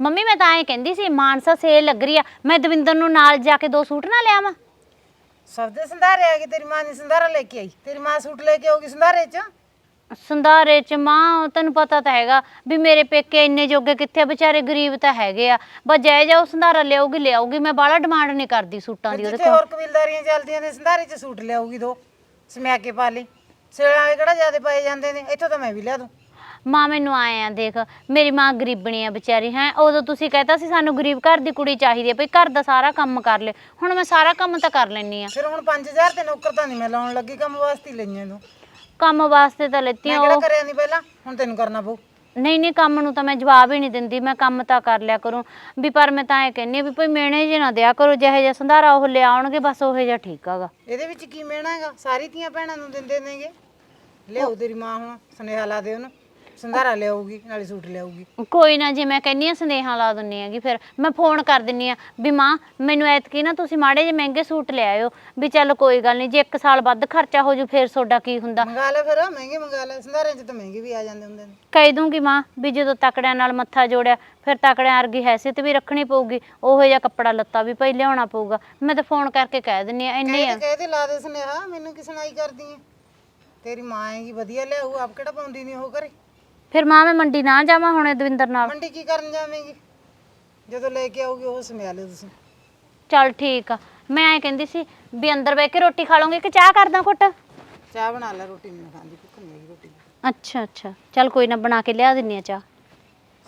Mummy ਮੈਂ ਤਾਂ ਐਂ ਕਹਿੰਦੀ ਸੀ ਮਾਨਸਾ ਸੇਲ ਲੱਗ ਰਹੀ ਆ ਮੈਂ ਦਵਿੰਦਰ ਨੂੰ ਨਾਲ ਜਾ ਕੇ ਦੋ ਸੂਟ ਨਾ ਲਿਆਵਾਂ। ਸਭ ਦੇ ਸੰਧਾਰੇ ਆ ਗਏ ਤੇਰੀ ਮਾਂ ਨੇ ਸੰਧਾਰਾ ਲੈ ਕੇ ਆਈ। ਤੇਰੀ ਮਾਂ ਸੂਟ ਲੈ ਕੇ ਆਉਗੀ ਸੰਧਾਰੇ 'ਚ? ਸੰਧਾਰੇ ਚ ਮਾਂ ਤੈਨੂੰ ਪਤਾ ਤਾਂ ਹੈਗਾ ਵੀ ਮੇਰੇ ਪੇਕੇ ਇੰਨੇ ਜੋਗੇ ਕਿੱਥੇ ਵਿਚਾਰੇ ਗਰੀਬ ਤਾਂ ਹੈਗੇ ਆ। ਬਸ ਜੈ ਜਾਓ ਸੰਧਾਰਾ ਲਿਆਉਗੀ ਲਿਆਉਗੀ ਮੈਂ ਬਾਹਲਾ ਡਿਮਾਂਡ ਨਹੀਂ ਕਰਦੀ ਸੂਟਾਂ ਦੀ ਉਹਦੇ ਜਿੱਥੇ ਹੋਰ ਕਬੀਲਦਾਰੀਆਂ ਚੱਲਦੀਆਂ ਨੇ ਸੰਧਾਰੇ 'ਚ ਸੂਟ ਲਿਆਉਗੀ ਦੋ ਸਮਿਆ ਕੇ ਪਾ ਲਈ। ਸੇਲਾਂ ਵਾਲੇ ਕਿਹੜਾ ਜ਼ਿਆਦਾ ਪਾਏ ਜਾਂਦੇ ਨੇ? ਇੱਥੋਂ ਤਾਂ ਮੈਂ ਵੀ ਲਿਆ ਦੂੰ। ਮਾਂ ਮੈਨੂੰ ਆਏ ਆ ਦੇਖ ਮੇਰੀ ਮਾਂ ਗਰੀਬਣੀ ਆ ਵਿਚਾਰੀ ਹੈ। ਉਦੋਂ ਤੁਸੀਂ ਕਹਿਤਾ ਸੀ ਸਾਨੂੰ ਗਰੀਬ ਘਰ ਦੀ ਕੁੜੀ ਚਾਹੀਦੀ ਹੈ ਭਈ ਘਰ ਦਾ ਸਾਰਾ ਕੰਮ ਕਰ ਲੈ। ਹੁਣ ਮੈਂ ਸਾਰਾ ਕੰਮ ਤਾਂ ਕਰ ਲੈਣੀ ਆ। ਫਿਰ ਹੁਣ 5000 ਤੇ ਨੌਕਰ ਤਾਂ ਨਹੀਂ ਮੈਂ ਲਾਉਣ ਲੱਗੀ ਕੰਮ ਵਾਸਤੇ ਹੀ ਲਈਆਂ ਤੂੰ ਕੰਮ ਵਾਸਤੇ ਤਾਂ ਮੈਂ ਲੈਤੀਆਂ ਕਿਹੜਾ ਉਹ। ਕਰਿਆ ਨਹੀਂ ਪਹਿਲਾਂ? ਹੁਣ ਤੈਨੂੰ ਕਰਨਾ ਪਊ। ਨਹੀਂ ਨਹੀਂ ਕੰਮ ਨੂੰ ਤਾਂ ਮੈਂ ਜਵਾਬ ਹੀ ਨਹੀਂ ਦਿੰਦੀ ਮੈਂ ਕੰਮ ਤਾਂ ਕਰ ਲਿਆ ਕਰੂੰ। ਵੀ ਪਰ ਮੈਂ ਤਾਂ ਇਹ ਕਹਿੰਨੀ ਵੀ ਭਈ ਮੇਣੇ ਜੇ ਨਾ ਦਿਆ ਕਰੋ ਜਿਹੇ ਜਿਹਾ ਸੰਧਾਰਾ ਉਹ ਲਿਆਉਣਗੇ ਬਸ ਉਹੇ ਜਿਹਾ ਠੀਕ ਹੈਗਾ ਇਹਦੇ ਵਿੱਚ ਕੀ ਮਿਹਣਾ ਹੈਗਾ? ਸਾਰੀ ਧੀਆਂ ਭੈਣਾਂ ਨੂੰ ਦਿੰਦੇ ਨੇਗੇ। ਲਿਆਓ ਤੇਰੀ ਮਾਂ ਹੁਣ ਸੁਨੇਹਾ ਲਾ ਦੇ ਉਹਨੂੰ। ਸੰਧਾਰਾ ਲਿਆਊਗੀ ਨਾਲੇ ਸੂਟ ਲਿਆਊਗੀ। ਕੋਈ ਨਾ ਜੇ ਮੈਂ ਕਹਿੰਨੀ ਆ ਸੁਨੇਹਾ ਲਾ ਦਿੰਨੀ ਹੈਗੀ ਫਿਰ ਮੈਂ ਫੋਨ ਕਰ ਦਿੰਨੀ ਆ ਵੀ ਮਾਂ ਮੈਨੂੰ ਐਤਕੀ ਨਾ ਤੁਸੀਂ ਮਾੜੇ ਜਿਹੇ ਮਹਿੰਗੇ ਸੂਟ ਲੈ ਆਇਓ। ਵੀ ਚੱਲ ਕੋਈ ਗੱਲ ਨਹੀਂ ਜੇ ਇੱਕ ਸਾਲ ਵੱਧ ਖਰਚਾ ਹੋ ਜੂ ਫਿਰ ਤੁਹਾਡਾ ਕੀ ਹੁੰਦਾ? ਮੰਗਾ ਲੈ ਫਿਰ ਮਹਿੰਗੇ ਮੰਗਾ ਲੈ ਸੰਧਾਰਿਆਂ 'ਚ ਤਾਂ ਮਹਿੰਗੇ ਵੀ ਆ ਜਾਂਦੇ ਹੁੰਦੇ ਨੇ। ਕਹਿ ਦੂੰਗੀ ਮਾਂ ਵੀ ਜਦੋਂ ਤਕੜਿਆਂ ਨਾਲ ਮੱਥਾ ਜੋੜਿਆ ਫਿਰ ਤਕੜਿਆਂ ਵਰਗੀ ਹੈਸੀਅਤ ਵੀ ਰੱਖਣੀ ਪਊਗੀ। ਉਹੋ ਜਿਹਾ ਕੱਪੜਾ ਲੱਤਾ ਵੀ ਭਾਈ ਲਿਆਉਣਾ ਪਊਗਾ। ਮੈਂ ਤਾਂ ਫੋਨ ਕਰਕੇ ਕਹਿ ਦਿੰਨੀ ਆ ਇੰਨੇ ਆ। ਕਹਿੰਦੇ ਕਹਿੰਦੇ ਲਾ ਦੇ ਸੁਨੇਹਾ ਮੈਨੂੰ ਕੀ ਸੁਣਾਈ ਕਰਦੀ ਹੈ ਤੇਰੀ ਮਾਂ ਹੈਗੀ ਵਧੀਆ ਲਿਆਊ ਆਪ ਕਿਹੜਾ ਪਾਉਂਦੀ ਨਹੀਂ ਉਹ ਘਰੇ? ਫਿਰ ਮਾਂ ਮੈਂ ਮੰਡੀ ਨਾ ਜਾਵਾਂ ਹੁਣ ਦਵਿੰਦਰ ਨਾਲ। ਮੰਡੀ ਕੀ ਕਰਨ ਜਾਵੇਂਗੀ? ਜਦੋਂ ਲੈ ਕੇ ਆਊਗੀ ਉਹ ਸਮਿਆ ਲਿਓ ਤੁਸੀਂ। ਚੱਲ ਠੀਕ ਆ। ਮੈਂ ਐ ਕਹਿੰਦੀ ਸੀ ਵੀ ਅੰਦਰ ਬਹਿ ਕੇ ਰੋਟੀ ਖਾ ਲਓਗੇ ਕਿ ਚਾਹ ਕਰਦਾ ਘੁੱਟ? ਚਾਹ ਬਣਾ ਲੈ ਰੋਟੀ ਨਹੀਂ ਖਾਂਦੀ ਭੁੱਖ ਨਹੀਂ ਹੈਗੀ ਰੋਟੀ। ਦੀ। ਅੱਛਾ ਅੱਛਾ। ਚੱਲ ਕੋਈ ਨਾ ਬਣਾ ਕੇ ਲਿਆ ਦਿੰਨੀ ਆ ਚਾਹ।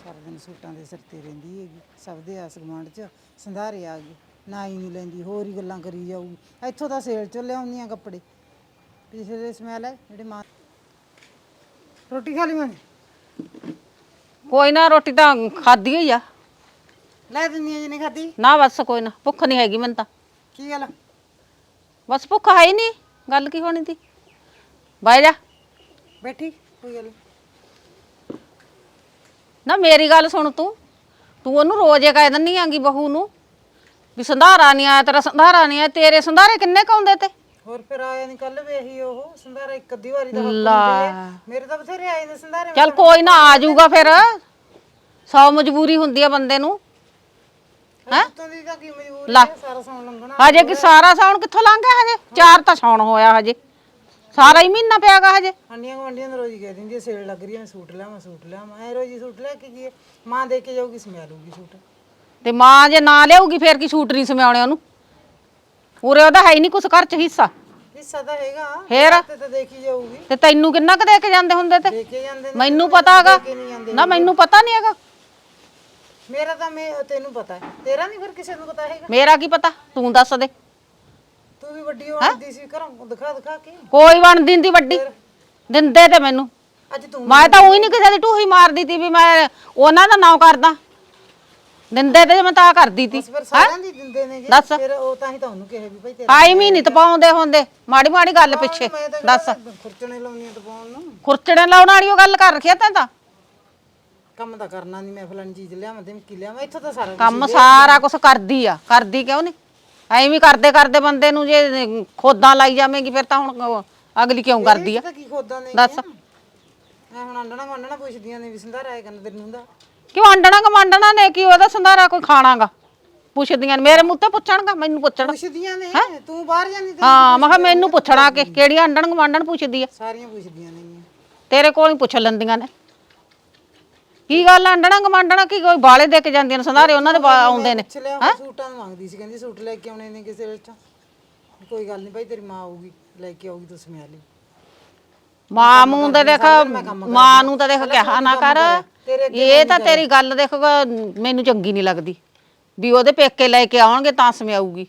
ਸਾਰਾ ਦਿਨ ਸੂਟਾਂ ਦੇ ਸਿਰ ਤੇ ਰਹਿੰਦੀ ਹੈਗੀ ਸਭ ਦੇ ਆਸ ਗੁਆਂਢ 'ਚ ਸੰਧਾਰੇ ਆ ਗਏ ਨਾ ਹੀ ਨਹੀਂ ਲੈਂਦੀ ਹੋਰ ਹੀ ਗੱਲਾਂ ਕਰੀ ਜਾਊਗੀ। ਇੱਥੋਂ ਤਾਂ ਸੇਲ 'ਚੋਂ ਲਿਆਉਂਦੀਆਂ ਕੱਪੜੇ। ਪਿਛਲੇ ਸਮੈਲ ਹੈ ਜਿਹੜੇ ਮਾਂ ਰੋਟੀ ਖਾ ਲਈ ਮੈਂ? ਕੋਈ ਨਾ ਰੋਟੀ ਤਾਂ ਖਾਧੀ ਹੋਈ ਆ। ਲੈ ਦਿੰਦੀ ਜੀ ਨਹੀਂ ਖਾਦੀ ਨਾ ਬਸ ਕੋਈ ਨਾ ਭੁੱਖ ਨਹੀਂ ਹੈਗੀ ਮੈਨੂੰ ਤਾਂ। ਕੀ ਗੱਲ? ਬਸ ਭੁੱਖ ਹੈ ਹੀ ਨਹੀਂ ਗੱਲ ਕੀ ਹੋਣੀ ਤੀ ਬਾਈ ਜਾ। ਬੈਠੀ ਕੋਈ ਗੱਲ ਨੀ। ਨਾ ਮੇਰੀ ਗੱਲ ਸੁਣ ਤੂੰ। ਤੂੰ ਉਹਨੂੰ ਰੋਜ਼ ਇਹ ਕਹਿ ਦਿੰਨੀ ਆਂਗੀ ਬਹੂ ਨੂੰ ਵੀ ਸੰਧਾਰਾ ਨਹੀਂ ਆਇਆ ਤੇਰਾ ਸੰਧਾਰਾ ਨਹੀਂ ਆਇਆ ਤੇਰੇ ਸੰਧਾਰੇ ਕਿੰਨੇ ਕਾਉਂਦੇ ਤੇ? ਹੋਰ ਫਿਰ ਆਇਆ ਨਹੀਂ ਕੱਲ ਵੇਹੀ ਉਹ ਸੰਧਾਰਾ ਇੱਕ ਅੱਧੀ ਵਾਰੀ ਦਾ ਲਾ। ਹੁੰਦੇ। ਮੇਰੇ ਤਾਂ ਬਥੇਰੇ ਆਏ ਨੇ ਸੰਧਾਰੇ ਚੱਲ ਕੋਈ ਨਾ ਆ ਜਾਊਗਾ ਫਿਰ। ਸੌ ਮਜਬੂਰੀ ਹੁੰਦੀ ਆ ਬੰਦੇ ਨੂੰ। ਹੈ? ਤੋਂ ਦੀ ਤਾਂ ਕੀ ਮਜਬੂਰੀ ਲਾ। ਹੈ ਸਾਰਾ ਸੌਣ ਲੰਘਣਾ। ਹਜੇ ਕਿ ਸਾਰਾ ਸਾਉਣ ਕਿੱਥੋਂ ਲੰਘ ਗਿਆ ਹਜੇ? ਚਾਰ ਤਾਂ ਸੌਣ ਹੋਇਆ ਹਜੇ। ਸਾਰਾ ਹੀ ਮਹੀਨਾ ਪਿਆਗਾ ਹਜੇ। ਆਂਡੀਆਂ ਗਵਾਂਡੀਆਂ ਨੂੰ ਰੋਜ਼ ਕਹਿ ਦਿੰਦੀ ਆ, ਸੇਲ ਲੱਗ ਰਹੀ ਹੈ ਮੈਂ ਸੂਟ ਲਿਆਵਾਂ ਸੂਟ ਲਿਆਵਾਂ। ਐ ਰੋਜ਼ ਹੀ ਸੂਟ ਲੈ ਕੇ ਗਈ ਮਾਂ ਦੇ ਕੇ ਜਾਊਗੀ ਸਮਿਆ ਲੂਗੀ ਸੂਟ। ਤੇ ਮਾਂ ਜੇ ਨਾ ਲਿਆਊਗੀ ਫੇਰ ਕੀ ਸੂਟ ਨਹੀਂ ਸਮਿਆਉਣੇ ਉਹਨੂੰ? ਉਰੇ ਉਹਦਾ ਹੈ ਹੀ ਨਹੀਂ ਕੁਛ ਘਰ ਚ ਹਿੱਸਾ। ਹਿੱਸਾ ਤਾਂ ਹੈਗਾ। ਫੇਰ? ਤੇ ਤਾਂ ਦੇਖੀ ਜਾਊਗੀ। ਤੇ ਤੈਨੂੰ ਕਿੰਨਾ ਕੁ ਦੇ ਕੇ ਜਾਂਦੇ ਹੁੰਦੇ ਤੇ? ਜਾਂਦੇ ਨੇ ਮੈਨੂੰ ਪਤਾ ਹੈਗਾ। ਕੇ ਨਹੀਂ ਜਾਂਦੇ ਨਾ ਮੈਨੂੰ ਪਤਾ ਨਹੀਂ ਹੈਗਾ। ਮੇਰਾ ਤਾਂ ਮੈਂ ਤੈਨੂੰ ਪਤਾ ਹੈ। ਤੇਰਾ ਨਹੀਂ ਫਿਰ ਕਿਸੇ ਨੂੰ ਪਤਾ ਹੈਗਾ? ਮੇਰਾ ਕੀ ਪਤਾ? ਤੂੰ ਦੱਸ ਦੇ। ਤੂੰ ਵੀ ਵੱਡੀ ਹੋਣੀ ਸੀ ਘਰੋਂ ਦਿਖਾ ਦਿਖਾ ਕੇ। ਕੋਈ ਬਣ ਦਿੰਦੀ ਵੱਡੀ। ਦਿੰਦੇ ਤੇ ਮੈਨੂੰ। ਅੱਜ ਤੂੰ ਮੈਂ ਤਾਂ ਉਹੀ ਨਹੀਂ ਕਿਸੇ ਦੀ ਟੂਹੀ ਮਾਰਦੀ ਤੀ ਵੀ ਮੈਂ ਉਹਨਾਂ ਦਾ ਨਾਂ ਕਰਦਾ। ਦਿੰਦੇ ਤੇ ਮੈਂ ਤਾਂ ਕਰਦੀ ਤੀ। ਫਿਰ ਸਾਰਿਆਂ ਦੀ ਦਿੰਦੇ ਨੇ ਜੀ। ਦੱਸ। ਫਿਰ ਉਹ ਤਾਂ ਹੀ ਤੁਹਾਨੂੰ ਕਿਹਾ ਵੀ ਭਾਈ ਤੇਰਾ ਆਈ ਮਹੀਨੇ ਤੇ ਪਾਉਂਦੇ ਹੁੰਦੇ। ਮਾੜੀ ਮਾੜੀ ਗੱਲ ਪਿੱਛੇ। ਮੈਂ ਤਾਂ ਦੱਸ। ਖੁਰਚਣੇ ਲਾਉਣੀਆਂ ਤਾਂ ਪਾਉਣ ਨੂੰ। ਖੁਰਚੜੇ ਲਾਉਣ ਵਾਲੀ ਉਹ ਗੱਲ ਕਰ ਰੱਖਿਆ ਤੈਂ ਤਾਂ। ਕੰਮ ਤਾਂ ਕਰਨਾ ਨਹੀਂ ਮੈਂ ਫਲਾਣੀ ਚੀਜ਼ ਲਿਆਵਾਂ ਤੇ ਕੀ ਲਿਆਵਾਂ ਇੱਥੋਂ ਤਾਂ ਸਾਰਾ ਕੁਛ ਕੰਮ ਸਾਰਾ ਕੁਝ ਕਰਦੀ ਆ। ਕਰਦੀ ਕਿਉਂ ਨਹੀਂ ਐਵੇਂ ਕਰਦੇ ਕਰਦੇ ਬੰਦੇ ਨੂੰ ਜੇ ਖੋਦਾਂ ਲਾਈ ਜਾਵੇਂਗੀ ਫਿਰ ਤਾਂ ਹੁਣ ਉਹ ਅਗਲੀ ਕਿਉਂ ਕਰਦੀ ਆ? ਤਾਂ ਕੀ ਖੋਦਾਂ ਨੇ ਦੱਸ। ਐ ਹੁਣ ਆਂਡਣਾ ਮੰਡਣਾ ਪੁੱਛਦੀਆਂ ਨੇ ਵੀ ਸੰਧਾਰਾ ਕਰਨ ਤੈਨੂੰ ਹੁੰਦਾ। ਕਿਉਂ ਆਂਡਣਾ ਕਮਾਂਡਣਾ ਨੇ ਕੀ ਉਹਦਾ ਸੰਧਾਰਾ ਕੋਈ ਖਾਣਾਗਾ? ਪੁੱਛਦੀਆਂ ਨੇ ਮੇਰੇ ਮੂੰਹ ਤੇ ਪੁੱਛਣਗਾ ਮੈਨੂੰ ਪੁੱਛਣ। ਪੁੱਛਦੀਆਂ ਨੇ ਤੂੰ ਬਾਹਰ ਜਾਂਦੀ ਤੇ ਹਾਂ ਮੈਂ ਕਿਹਾ ਮੈਨੂੰ ਪੁੱਛਣਾ ਕਿ ਕਿਹੜੀ ਆਂਡਣ ਕਮਾਂਡਣ ਪੁੱਛਦੀ ਆ? ਸਾਰੀਆਂ ਪੁੱਛਦੀਆਂ ਨੇ ਤੇਰੇ ਕੋਲ ਹੀ ਪੁੱਛ ਲੈਂਦੀਆਂ ਨੇ। ਕੀ ਗੱਲ ਆਂਡਣਾ ਕਮਾਂਡਣਾ ਕੀ ਕੋਈ ਬਾਲੇ ਦੇ ਕੇ ਜਾਂਦੀਆਂ ਨੇ ਸੰਧਾਰੇ ਉਹਨਾਂ ਦੇ ਬਾ- ਆਉਂਦੇ ਨੇ? ਪੁੱਛ ਲਿਆ ਉਹ ਸੂਟਾਂ ਨੂੰ ਮੰਗਦੀ ਸੀ ਕਹਿੰਦੀ ਸੂਟ ਲੈ ਕੇ ਆਉਣੇ ਨੇ ਕਿਸੇ ਵਿੱਚ ਕੋਈ ਗੱਲ ਨਹੀਂ ਭਾਈ ਤੇਰੀ ਮਾਂ ਆਊਗੀ ਲੈ ਕੇ ਆਊਗੀ ਤੂੰ ਸਮਿਆ ਲਈ। ਮਾਂ ਮੂੰ ਤੇ ਦੇਖ ਮਾਂ ਨੂੰ ਤਾਂ ਦੇਖ ਕਿਹਾ ਨਾ ਕਰ। ਇਹ ਤਾਂ ਤੇਰੀ ਗੱਲ ਦੇਖ ਮੈਨੂੰ ਚੰਗੀ ਨਹੀਂ ਲੱਗਦੀ। ਵੀ ਉਹਦੇ ਪੇਕੇ ਲੈ ਕੇ ਆਉਣਗੇ ਤਾਂ ਸਮਿਆਊਗੀ।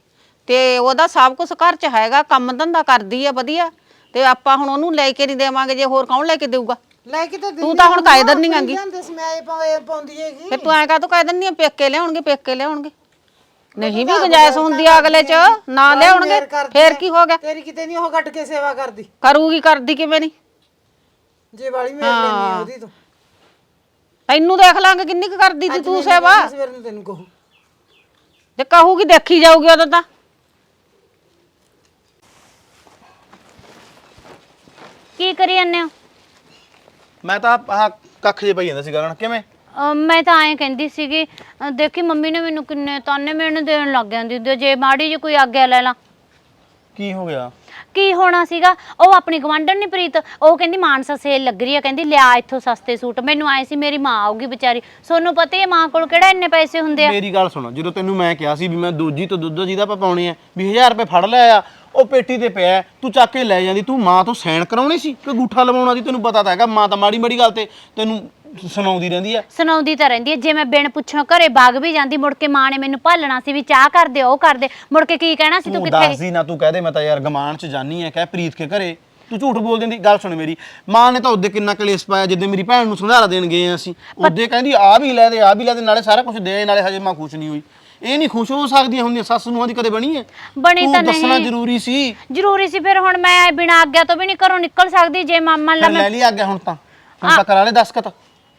ਤੇ ਉਹਦਾ ਸਭ ਕੁਝ ਘਰ 'ਚ ਹੈਗਾ ਕੰਮ ਧੰਦਾ ਕਰਦੀ ਆ ਵਧੀਆ। ਤੇ ਆਪਾਂ ਹੁਣ ਉਹਨੂੰ ਲੈ ਕੇ ਨਹੀਂ ਦੇਵਾਂਗੇ ਜੇ ਹੋਰ ਕੌਣ ਲੈ ਕੇ ਦੇਊਗਾ? ਲੈ ਕੇ ਤਾਂ ਤੂੰ ਤਾਂ ਹੁਣ ਕਾਇ ਦਿੰਨੀ ਆਂਗੀ ਜਾਂਦੇ ਸਮਿਆਏ ਪਾਉਂਦੇ ਪਾਉਂਦੀ ਹੈਗੀ। ਫਿਰ ਤੂੰ ਐਂ ਕਾ ਤੂੰ ਕਹਿ ਦਿੰਨੀ ਆ ਪੇਕੇ ਲਿਆਉਣਗੇ ਪੇਕੇ ਲਿਆਉਣਗੇ। ਨਹੀਂ ਵੀ ਗੁੰਜਾਇਸ਼ ਹੁੰਦੀ ਆ ਅਗਲੇ 'ਚ ਨਾ ਲਿਆਉਣਗੇ ਫੇਰ ਕੀ ਹੋ ਗਿਆ? ਤੇਰੀ ਕਿਤੇ ਨਹੀਂ ਉਹ ਕੱਢ ਕੇ ਸੇਵਾ ਕਰਦੀ। ਕਰੂਗੀ ਕਰਦੀ ਕਿਵੇਂ ਨਹੀਂ ਜੇ ਵਾਲੀ ਮੇਰ ਲੈਣੀ ਆ ਉਹਦੀ ਤੂੰ। ਤੈਨੂੰ ਦੇਖ ਲਾਂਗੇ ਕਿੰਨੀ ਕੁ ਕਰਦੀ ਤੀ ਤੂੰ ਸੇਵਾ। ਸਵੇਰ ਨੂੰ ਤੈਨੂੰ ਕਹੂ। ਤੇ ਕਹੂਗੀ ਦੇਖੀ ਜਾਊਗੀ ਉਦੋਂ ਤਾਂ। ਕੀ ਕਰੀ ਜਾਂਦੇ ਹੋ? ਮੈਂ ਤਾਂ ਆਹ ਕੱਖ ਜੇ ਪਈ ਜਾਂਦਾ ਸੀ ਗਗਨ ਕਿਵੇਂ? ਮੈਂ ਤਾਂ ਐਂ ਕਹਿੰਦੀ ਸੀਗੀ ਦੇਖੀ ਮੰਮੀ ਨੇ ਮੈਨੂੰ ਕਿੰਨੇ ਤਾਨੇ ਮੈਨੂੰ ਦੇਣ ਲੱਗ ਜਾਂਦੀ ਜੇ ਮਾੜੀ ਜੀ ਕੋਈ ਆਗਿਆ ਲੈ ਲਾ। ਕੀ ਹੋ ਗਿਆ? ਕੀ ਹੋਣਾ ਸੀਗਾ? ਉਹ ਆਪਣੀ ਗਵਾਂਢਣ ਨਹੀਂ ਪ੍ਰੀਤ ਉਹ ਕਹਿੰਦੀ ਮਾਨਸਾ ਸੇਲ ਲੱਗ ਰਹੀ ਆ ਕਹਿੰਦੀ ਲਿਆ ਇੱਥੋਂ ਸਸਤੇ ਸੂਟ। ਮੈਨੂੰ ਆਏ ਸੀ ਮੇਰੀ ਮਾਂ ਆਊਗੀ ਵਿਚਾਰੀ। ਸੋਨੂੰ ਪਤਾ ਹੀ ਹੈ ਮਾਂ ਕੋਲ ਕਿਹੜਾ ਇੰਨੇ ਪੈਸੇ ਹੁੰਦੇ ਆ। ਮੇਰੀ ਗੱਲ ਸੁਣੋ ਜਦੋਂ ਤੈਨੂੰ ਮੈਂ ਕਿਹਾ ਸੀ ਵੀ ਮੈਂ ਦੋਜੀ ਤੋਂ ਦੁੱਧ ਜਿਹਦਾ ਆਪਾਂ ਪਾਉਣੇ ਆ ਵੀ 1000 ਰੁਪਏ ਫੜ ਲਿਆ ਆ ਉਹ ਪੇਟੀ ਤੇ ਪਿਆ ਹੈ, ਤੂੰ ਚੱਕ ਕੇ ਲੈ ਜਾਂਦੀ ਤੂੰ ਮਾਂ ਤੋਂ ਸੈਣ ਕਰਾਉਣੀ ਸੀ? ਕਿ ਗੂਠਾ ਲਵਾਉਣਾ ਸੀ ਤੈਨੂੰ ਪਤਾ ਤਾਂ ਹੈਗਾ ਮਾਂ ਤਾਂ ਮਾੜੀ ਮਾੜੀ ਗੱਲ ਤੇ ਤੈਨੂੰ ਸੁਣਾਉਂਦੀ ਰਹਿੰਦੀ ਆ? ਸੁਣਾਉਂਦੀ ਤਾਂ ਰਹਿੰਦੀ ਹੈ ਜੇ ਮੈਂ ਬਿਨ ਪੁੱਛੋਂ ਘਰੇ ਬਾਗ ਵੀ ਜਾਂਦੀ ਮੁੜ ਕੇ ਮਾਂ ਨੇ ਮੈਨੂੰ ਭਾਲਣਾ ਸੀ ਵੀ ਚਾਹ ਕਰ ਦੇ ਉਹ ਕਰ ਦੇ ਮੁੜ ਕੇ ਕੀ ਕਹਿਣਾ ਸੀ ਤੂੰ ਤੂੰ ਕਿੱਥੇ ਦੱਸਦੀ ਨਾ ਤੂੰ ਕਹਦੇ ਮੈਂ ਤਾਂ ਯਾਰ ਗਮਾਨ ਚ ਜਾਨੀ ਆ। ਕਹਿ ਪ੍ਰੀਤ ਕੇ ਘਰੇ ਤੂੰ ਝੂਠ ਬੋਲ ਦਿੰਦੀ। ਗੱਲ ਸੁਣ ਮੇਰੀ ਮਾਂ ਨੇ ਤਾਂ ਉਹਦੇ ਕਿੰਨਾ ਕਲੇਸ਼ ਪਾਇਆ ਜਿੱਦੇ ਮੇਰੀ ਭੈਣ ਨੂੰ ਸੰਧਾਰਾ ਦੇਣ ਗਏ ਆ ਅਸੀਂ। ਉਹਦੇ ਕਹਿੰਦੀ ਆ ਵੀ ਲੈ ਦੇ ਆ ਵੀ ਲੈ ਦੇ ਨਾਲੇ ਸਾਰਾ ਕੁਝ ਦੇ ਨਾਲੇ ਹਜੇ ਮਾਂ ਖੁਸ਼ ਨਹੀਂ ਹੋਈ। ਇਹ ਨਹੀਂ ਖੁਸ਼ ਹੋ ਸਕਦੀਆਂ ਹੁੰਦੀਆਂ ਸੱਸ ਨੂੰ ਦੀ ਕਦੇ ਬਣੀ ਹੈ? ਬਣੀ ਤੂੰ ਤਾਂ ਦੱਸਣਾ ਨਹੀਂ। ਜ਼ਰੂਰੀ ਸੀ। ਜ਼ਰੂਰੀ ਸੀ ਫਿਰ ਹੁਣ ਮੈਂ ਬਿਨਾਂ ਆਗਿਆ ਤੋਂ ਵੀ ਨਹੀਂ ਘਰੋਂ ਨਿਕਲ ਸਕਦੀ ਜੇ ਮਾਮਾ ਲਾ ਮੈਂ ਲੈ ਲਈ ਆ ਗਿਆ ਹੁਣ ਤਾਂ। ਹੁਣ ਤਾਂ ਕਰਾ ਲੈ ਦਸਕਤ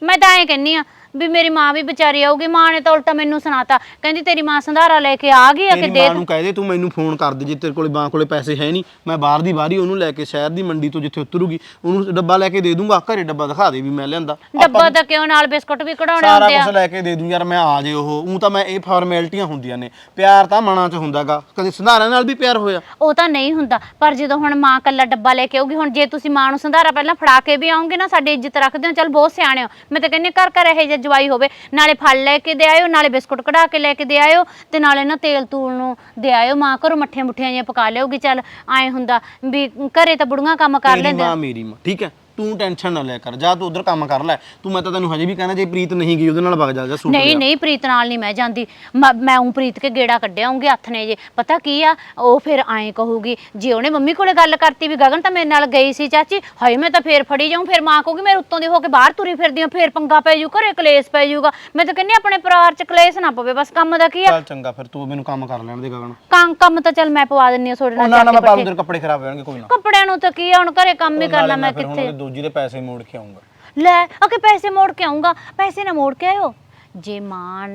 ਮੈਂ ਤਾਂ ਐਂ ਕਹਿੰਨੀ ਆ ਵੀ ਮੇਰੀ ਮਾਂ ਵੀ ਵਿਚਾਰੀ ਆਊਗੀ ਮਾਂ ਨੇ ਤਾਂ ਉਲਟਾ ਮੈਨੂੰ ਸੁਣਾਤਾ। ਕਹਿੰਦੀ ਤੇਰੀ ਮਾਂ ਸੰਧਾਰਾ ਲੈ ਕੇ ਆ ਗਈ ਆ ਕਿ ਤੇਰੀ ਦੇ ਮਾਂ ਨੂੰ ਕਹਿ ਦੇ ਤੂੰ ਮੈਨੂੰ ਫੋਨ ਕਰ ਦੇ ਜੇ ਤੇਰੇ ਕੋਲੇ ਬਾਂ ਕੋਲੇ ਪੈਸੇ ਹੈ ਨਹੀਂ ਮੈਂ ਬਾਹਰ ਦੀ ਬਾਹਰੀ ਉਹਨੂੰ ਲੈ ਕੇ ਸ਼ਹਿਰ ਦੀ ਮੰਡੀ ਤੋਂ ਜਿੱਥੇ ਉਤਰੂਗੀ ਉਹਨੂੰ ਡੱਬਾ ਲੈ ਕੇ ਦੇ ਦੂੰਗਾ ਘਰੇ ਡੱਬਾ ਦਿਖਾ ਦੇ ਵੀ ਮੈਂ ਲਿਆਂਦਾ। ਡੱਬਾ ਤਾਂ ਕਿਉਂ ਨਾਲ ਬਿਸਕੁਟ ਵੀ ਕਢਾਉਣੇ ਸਾਰਾ ਹੁੰਦੇ ਆ? ਕੁਝ ਲੈ ਕੇ ਦੇ ਦੂੰ ਯਾਰ ਮੈਂ ਆ ਜੇ ਉਹ ਉਹ ਤਾਂ ਮੈਂ ਇਹ ਫਾਰਮੈਲਿਟੀਆਂ ਹੁੰਦੀਆਂ ਨੇ। ਪਿਆਰ ਤਾਂ ਮਨਾਂ 'ਚ ਹੁੰਦਾਗਾ ਕਦੇ ਸੰਧਾਰਿਆਂ ਨਾਲ ਵੀ ਪਿਆਰ ਹੋਇਆ। ਉਹ ਤਾਂ ਨਹੀਂ ਹੁੰਦਾ ਪਰ ਜਦੋਂ ਹੁਣ ਮਾਂ ਕੱਲਾ ਡੱਬਾ ਲੈ ਕੇ ਆਊਗੀ ਹੁਣ ਜੇ ਤੁਸੀਂ ਮਾਂ ਨੂੰ ਸੰਧਾਰਾ ਪਹਿਲਾਂ ਫੜਾ ਕੇ ਵੀ ਆਉਂਗੇ ਨਾ ਸਾਡੀ ਇੱਜ਼ਤ ਰੱਖਦੇ ਹੋ ਚਲ ਬਹੁਤ ਸਿਆਣੇ ਹੋ। ਮੈਂ ਤਾਂ ਕਹਿੰਨੀ ਘਰ ਘਰ ਇਹ ਜਿਹਾ ਜਵਾਈ ਹੋਵੇ ਨਾਲੇ ਫਲ ਲੈ ਕੇ ਦੇ ਆਇਓ ਨਾਲੇ ਬਿਸਕੁਟ ਕਢਾ ਕੇ ਲੈ ਕੇ ਦੇ ਆਇਓ ਤੇ ਨਾਲੇ ਨਾ ਤੇਲ ਤੂਲ ਨੂੰ ਦੇ ਆਇਓ। ਮਾਂ ਘਰੋਂ ਮੱਠੀਆਂ ਮੁੱਠੀਆਂ ਜਿਹੀਆਂ ਪਕਾ ਲਿਆਊਗੀ ਚਲ ਐ ਹੁੰਦਾ ਵੀ ਘਰੇ ਤਾਂ ਬੁੜੀਆਂ ਕੰਮ ਕਰ ਤੇਰੀ ਲੈਂਦੇ ਮਾਂ ਮੇਰੀ ਮਾਂ ਠੀਕ ਹੈ? ਤੂੰ ਟੈਨਸ਼ਨ ਨਾ ਲਿਆ ਕਰ ਜਾ ਤੂੰ ਉਧਰ ਕੰਮ ਕਰ ਲੈ। ਤੂੰ ਮੈਂ ਤਾਂ ਤੈਨੂੰ ਹਜੇ ਵੀ ਕਹਿੰਦਾ ਜੇ ਪ੍ਰੀਤ ਨਹੀਂ ਗਈ ਉਹਦੇ ਨਾਲ ਵਗ ਜਾ ਜਾ ਸੂਟ ਨਹੀਂ ਲਿਆ। ਨਹੀਂ ਪ੍ਰੀਤ ਨਾਲ ਨਹੀਂ ਮੈਂ ਜਾਂਦੀ। ਮ- ਮੈਂ ਉਂ ਪ੍ਰੀਤ ਕੇ ਗੇੜਾ ਕੱਢਿਆਉਂਗੀ ਹੱਥ ਨੇ ਜੇ। ਪਤਾ ਕੀ ਆ ਉਹ ਫਿਰ ਐਂ ਕਹੂਗੀ ਜੇ ਉਹਨੇ ਮੰਮੀ ਕੋਲੇ ਗੱਲ ਕਰਤੀ ਵੀ ਗਗਨ ਤਾਂ ਮੇਰੇ ਨਾਲ ਗਈ ਸੀ ਚਾਚੀ ਹਾਏ ਮੈਂ ਤਾਂ ਫੇਰ ਫੜੀ ਜਾਊਂ ਫਿਰ ਮਾਂ ਕਹੂਗੀ ਮੇਰੇ ਉੱਤੋਂ ਦੀ ਹੋ ਕੇ ਬਾਹਰ ਤੁਰੀ ਫਿਰਦੀ ਆ ਫੇਰ ਪੰਗਾ ਪੈ ਜੂ ਘਰੇ ਕਲੇਸ਼ ਪੈ ਜੂਗਾ। ਮੈਂ ਤਾਂ ਕਹਿੰਦੀ ਆਪਣੇ ਪਰਿਵਾਰ ਚ ਕਲੇਸ਼ ਨਾ ਪਵੇ ਬਸ ਕੰਮ ਦਾ ਕੀ ਆ? ਚੱਲ ਚੰਗਾ ਫਿਰ ਤੂੰ ਮੈਨੂੰ ਕੰਮ ਕਰ ਲੈਣ ਦੇ ਗਗਨ। ਕੰਮ ਕੰਮ ਤਾਂ ਚੱਲ ਮੈਂ ਪਵਾ ਦਿੰਨੀ ਆ ਤੁਹਾਡੇ ਉਹ ਨਾਲ ਨਾ ਨਾ ਮੈਂ ਪਾ ਪੱਠੇ। ਦੂੰ ਤੇਰੇ ਕੱਪੜੇ ਖਰਾਬ ਹੋ ਜਾਣਗੇ ਕੋਈ ਨਾ। ਕੱਪੜਿਆਂ ਨੂੰ ਤਾਂ ਕੀ ਆ ਹੁਣ ਘਰੇ ਕੰਮ ਹੀ ਉਹ ਕਰਨਾ ਮੈਂ ਕਿੱਥੇ? ਦੋਜੀ ਦੇ ਪੈਸੇ ਮੋੜ ਕੇ ਆਉਂਗਾ ਲੈ ਅਕੇ ਪੈਸੇ ਮੋੜ ਕੇ ਆਉਂਗਾ ਪੈਸੇ ਨਾ ਮੋੜ ਕੇ ਆਇਓ। ਜੇ ਮਾਂ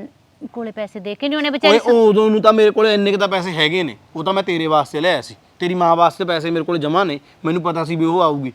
ਕੋਲੇ ਪੈਸੇ ਦੇ ਕੇ ਨਹੀਂ ਉਹਨੇ ਵਿਚਾਰੀ ਓਏ ਉਦੋਂ ਨੂੰ ਤਾਂ ਮੇਰੇ ਕੋਲ ਇੰਨੇ ਕੁ ਤਾਂ ਪੈਸੇ ਹੈਗੇ ਨੇ। ਉਹ ਤਾਂ ਮੈਂ ਤੇਰੇ ਵਾਸਤੇ ਲਿਆਇਆ ਸੀ। ਤੇਰੀ ਮਾਂ ਵਾਸਤੇ ਪੈਸੇ ਮੇਰੇ ਕੋਲ ਜਮਾ ਨੇ। ਮੈਨੂੰ ਪਤਾ ਸੀ ਵੀ ਉਹ ਆਊਗੀ।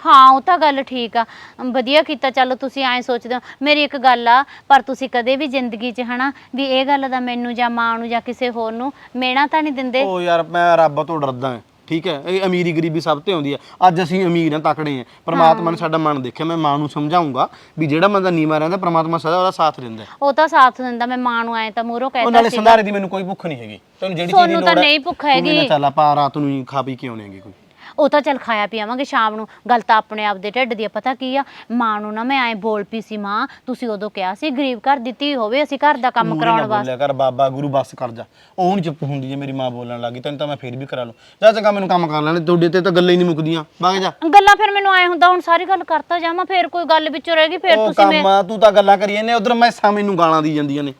ਹਾਂ ਉਹ ਤਾਂ ਗੱਲ ਠੀਕ ਆ। ਵਧੀਆ ਕੀਤਾ ਚਲੋ ਤੁਸੀਂ ਐਂ ਸੋਚਦੇ ਹੋ। ਮੇਰੀ ਇੱਕ ਗੱਲ ਆ ਪਰ ਤੁਸੀਂ ਕਦੇ ਵੀ ਜ਼ਿੰਦਗੀ 'ਚ ਹਨਾ ਵੀ ਇਹ ਗੱਲ ਦਾ ਮੈਨੂੰ ਜਾਂ ਮਾਂ ਨੂੰ ਜਾਂ ਕਿਸੇ ਹੋਰ ਨੂੰ ਮੇਣਾ ਤਾਂ ਨਹੀਂ ਦਿੰਦੇ? ਉਹ ਯਾਰ ਮੈਂ ਰੱਬ ਤੋਂ ਡਰਦਾ ਹਾਂ। ਠੀਕ ਹੈ? ਇਹ ਅਮੀਰੀ ਗਰੀਬੀ ਸਭ ਤੇ ਆਉਂਦੀ ਹੈ। ਅੱਜ ਅਸੀਂ ਅਮੀਰ ਹਾਂ ਤਕੜੇ ਹਾਂ। ਪ੍ਰਮਾਤਮਾ ਨੇ ਸਾਡਾ ਮਨ ਦੇਖਿਆ ਮੈਂ ਮਾਂ ਨੂੰ ਸਮਝਾਉਂਗਾ ਵੀ ਜਿਹੜਾ ਬੰਦਾ ਨੀਵਾਂ ਰਹਿੰਦਾ ਪ੍ਰਮਾਤਮਾ ਸਦਾ ਉਹਦਾ ਸਾਥ ਦਿੰਦਾ ਹੈ। ਉਹ ਤਾਂ ਸਾਥ ਦਿੰਦਾ ਮੈਂ ਮਾਂ ਨੂੰ ਐਂ ਤਾਂ ਮੂਹਰੋਂ ਉਹ ਕਹਿਤਾ ਨਾਲੇ ਸੀ ਸੰਧਾਰੇ ਦੀ ਮੈਨੂੰ ਕੋਈ ਭੁੱਖ ਨਹੀਂ ਹੈਗੀ। ਤੈਨੂੰ ਜਿਹੜੀ ਚੀਜ਼ ਦੀ ਲੋੜ ਤਾਂ ਹੈ ਨਹੀਂ ਭੁੱਖ ਤੂੰ ਹੈਗੀ। ਚੱਲ ਆਪਾਂ ਰਾਤ ਨੂੰ ਹੀ ਖਾ ਪੀ ਕੇ ਆਉਣੇਗੇ ਕੋਈ। ਉਹ ਤਾਂ ਚੱਲ ਖਾਇਆ ਪੀਵਾਂਗੇ ਸ਼ਾਮ ਨੂੰ। ਗੱਲ ਤਾਂ ਆਪਣੇ ਆਪ ਦੇ ਢਿੱਡ ਦੀ ਆ ਪਤਾ ਕੀ ਆ? ਮਾਂ ਨੂੰ ਨਾ ਮੈਂ ਐਂ ਬੋਲ ਪਈ ਸੀ ਮਾਂ ਤੁਸੀਂ ਉਦੋਂ ਕਿਹਾ ਸੀ ਗਰੀਬ ਘਰ ਦਿੱਤੀ ਹੋਵੇ ਅਸੀਂ ਘਰ ਦਾ ਕੰਮ ਕਰਾਉਣ ਵਾਸਤੇ ਬੋਲਿਆ ਕਰ ਬਾਬਾ ਗੁਰੂ ਬੱਸ ਕਰ ਜਾ। ਉਹ ਨਹੀਂ ਚੁੱਪ ਹੁੰਦੀ ਜੇ ਮੇਰੀ ਮਾਂ ਬੋਲਣ ਲੱਗੀ ਤੈਨੂੰ ਤਾਂ ਮੈਂ ਫੇਰ ਵੀ ਕਰਾ ਲੂੰ। ਜਾ ਚੰਗਾ ਮੈਨੂੰ ਕੰਮ ਕਰ ਲੈਣੇ ਤੁਹਾਡੇ ਤੇ ਤਾਂ ਗੱਲਾਂ ਹੀ ਨਹੀਂ ਮੁੱਕਦੀਆਂ। ਵਗ ਜਾ। ਗੱਲਾਂ ਫਿਰ ਮੈਨੂੰ ਐ ਹੁੰਦਾ ਹੁਣ ਸਾਰੀ ਗੱਲ ਕਰਤਾ ਜਾਵਾਂ ਫਿਰ ਕੋਈ ਗੱਲ ਵਿੱਚੋਂ ਰਹਿ ਗਈ ਫਿਰ ਉਹ ਤੁਸੀਂ ਮੈਂ ਕੰਮ ਆ, ਤੂੰ ਤਾਂ ਗੱਲਾਂ ਕਰੀ ਜਾਂਦੇ ਉਧਰ ਮੈਸਾਂ ਮੈਨੂੰ ਗਾਲਾਂ ਦੀ ਜਾਂਦੀਆਂ ਨੇ।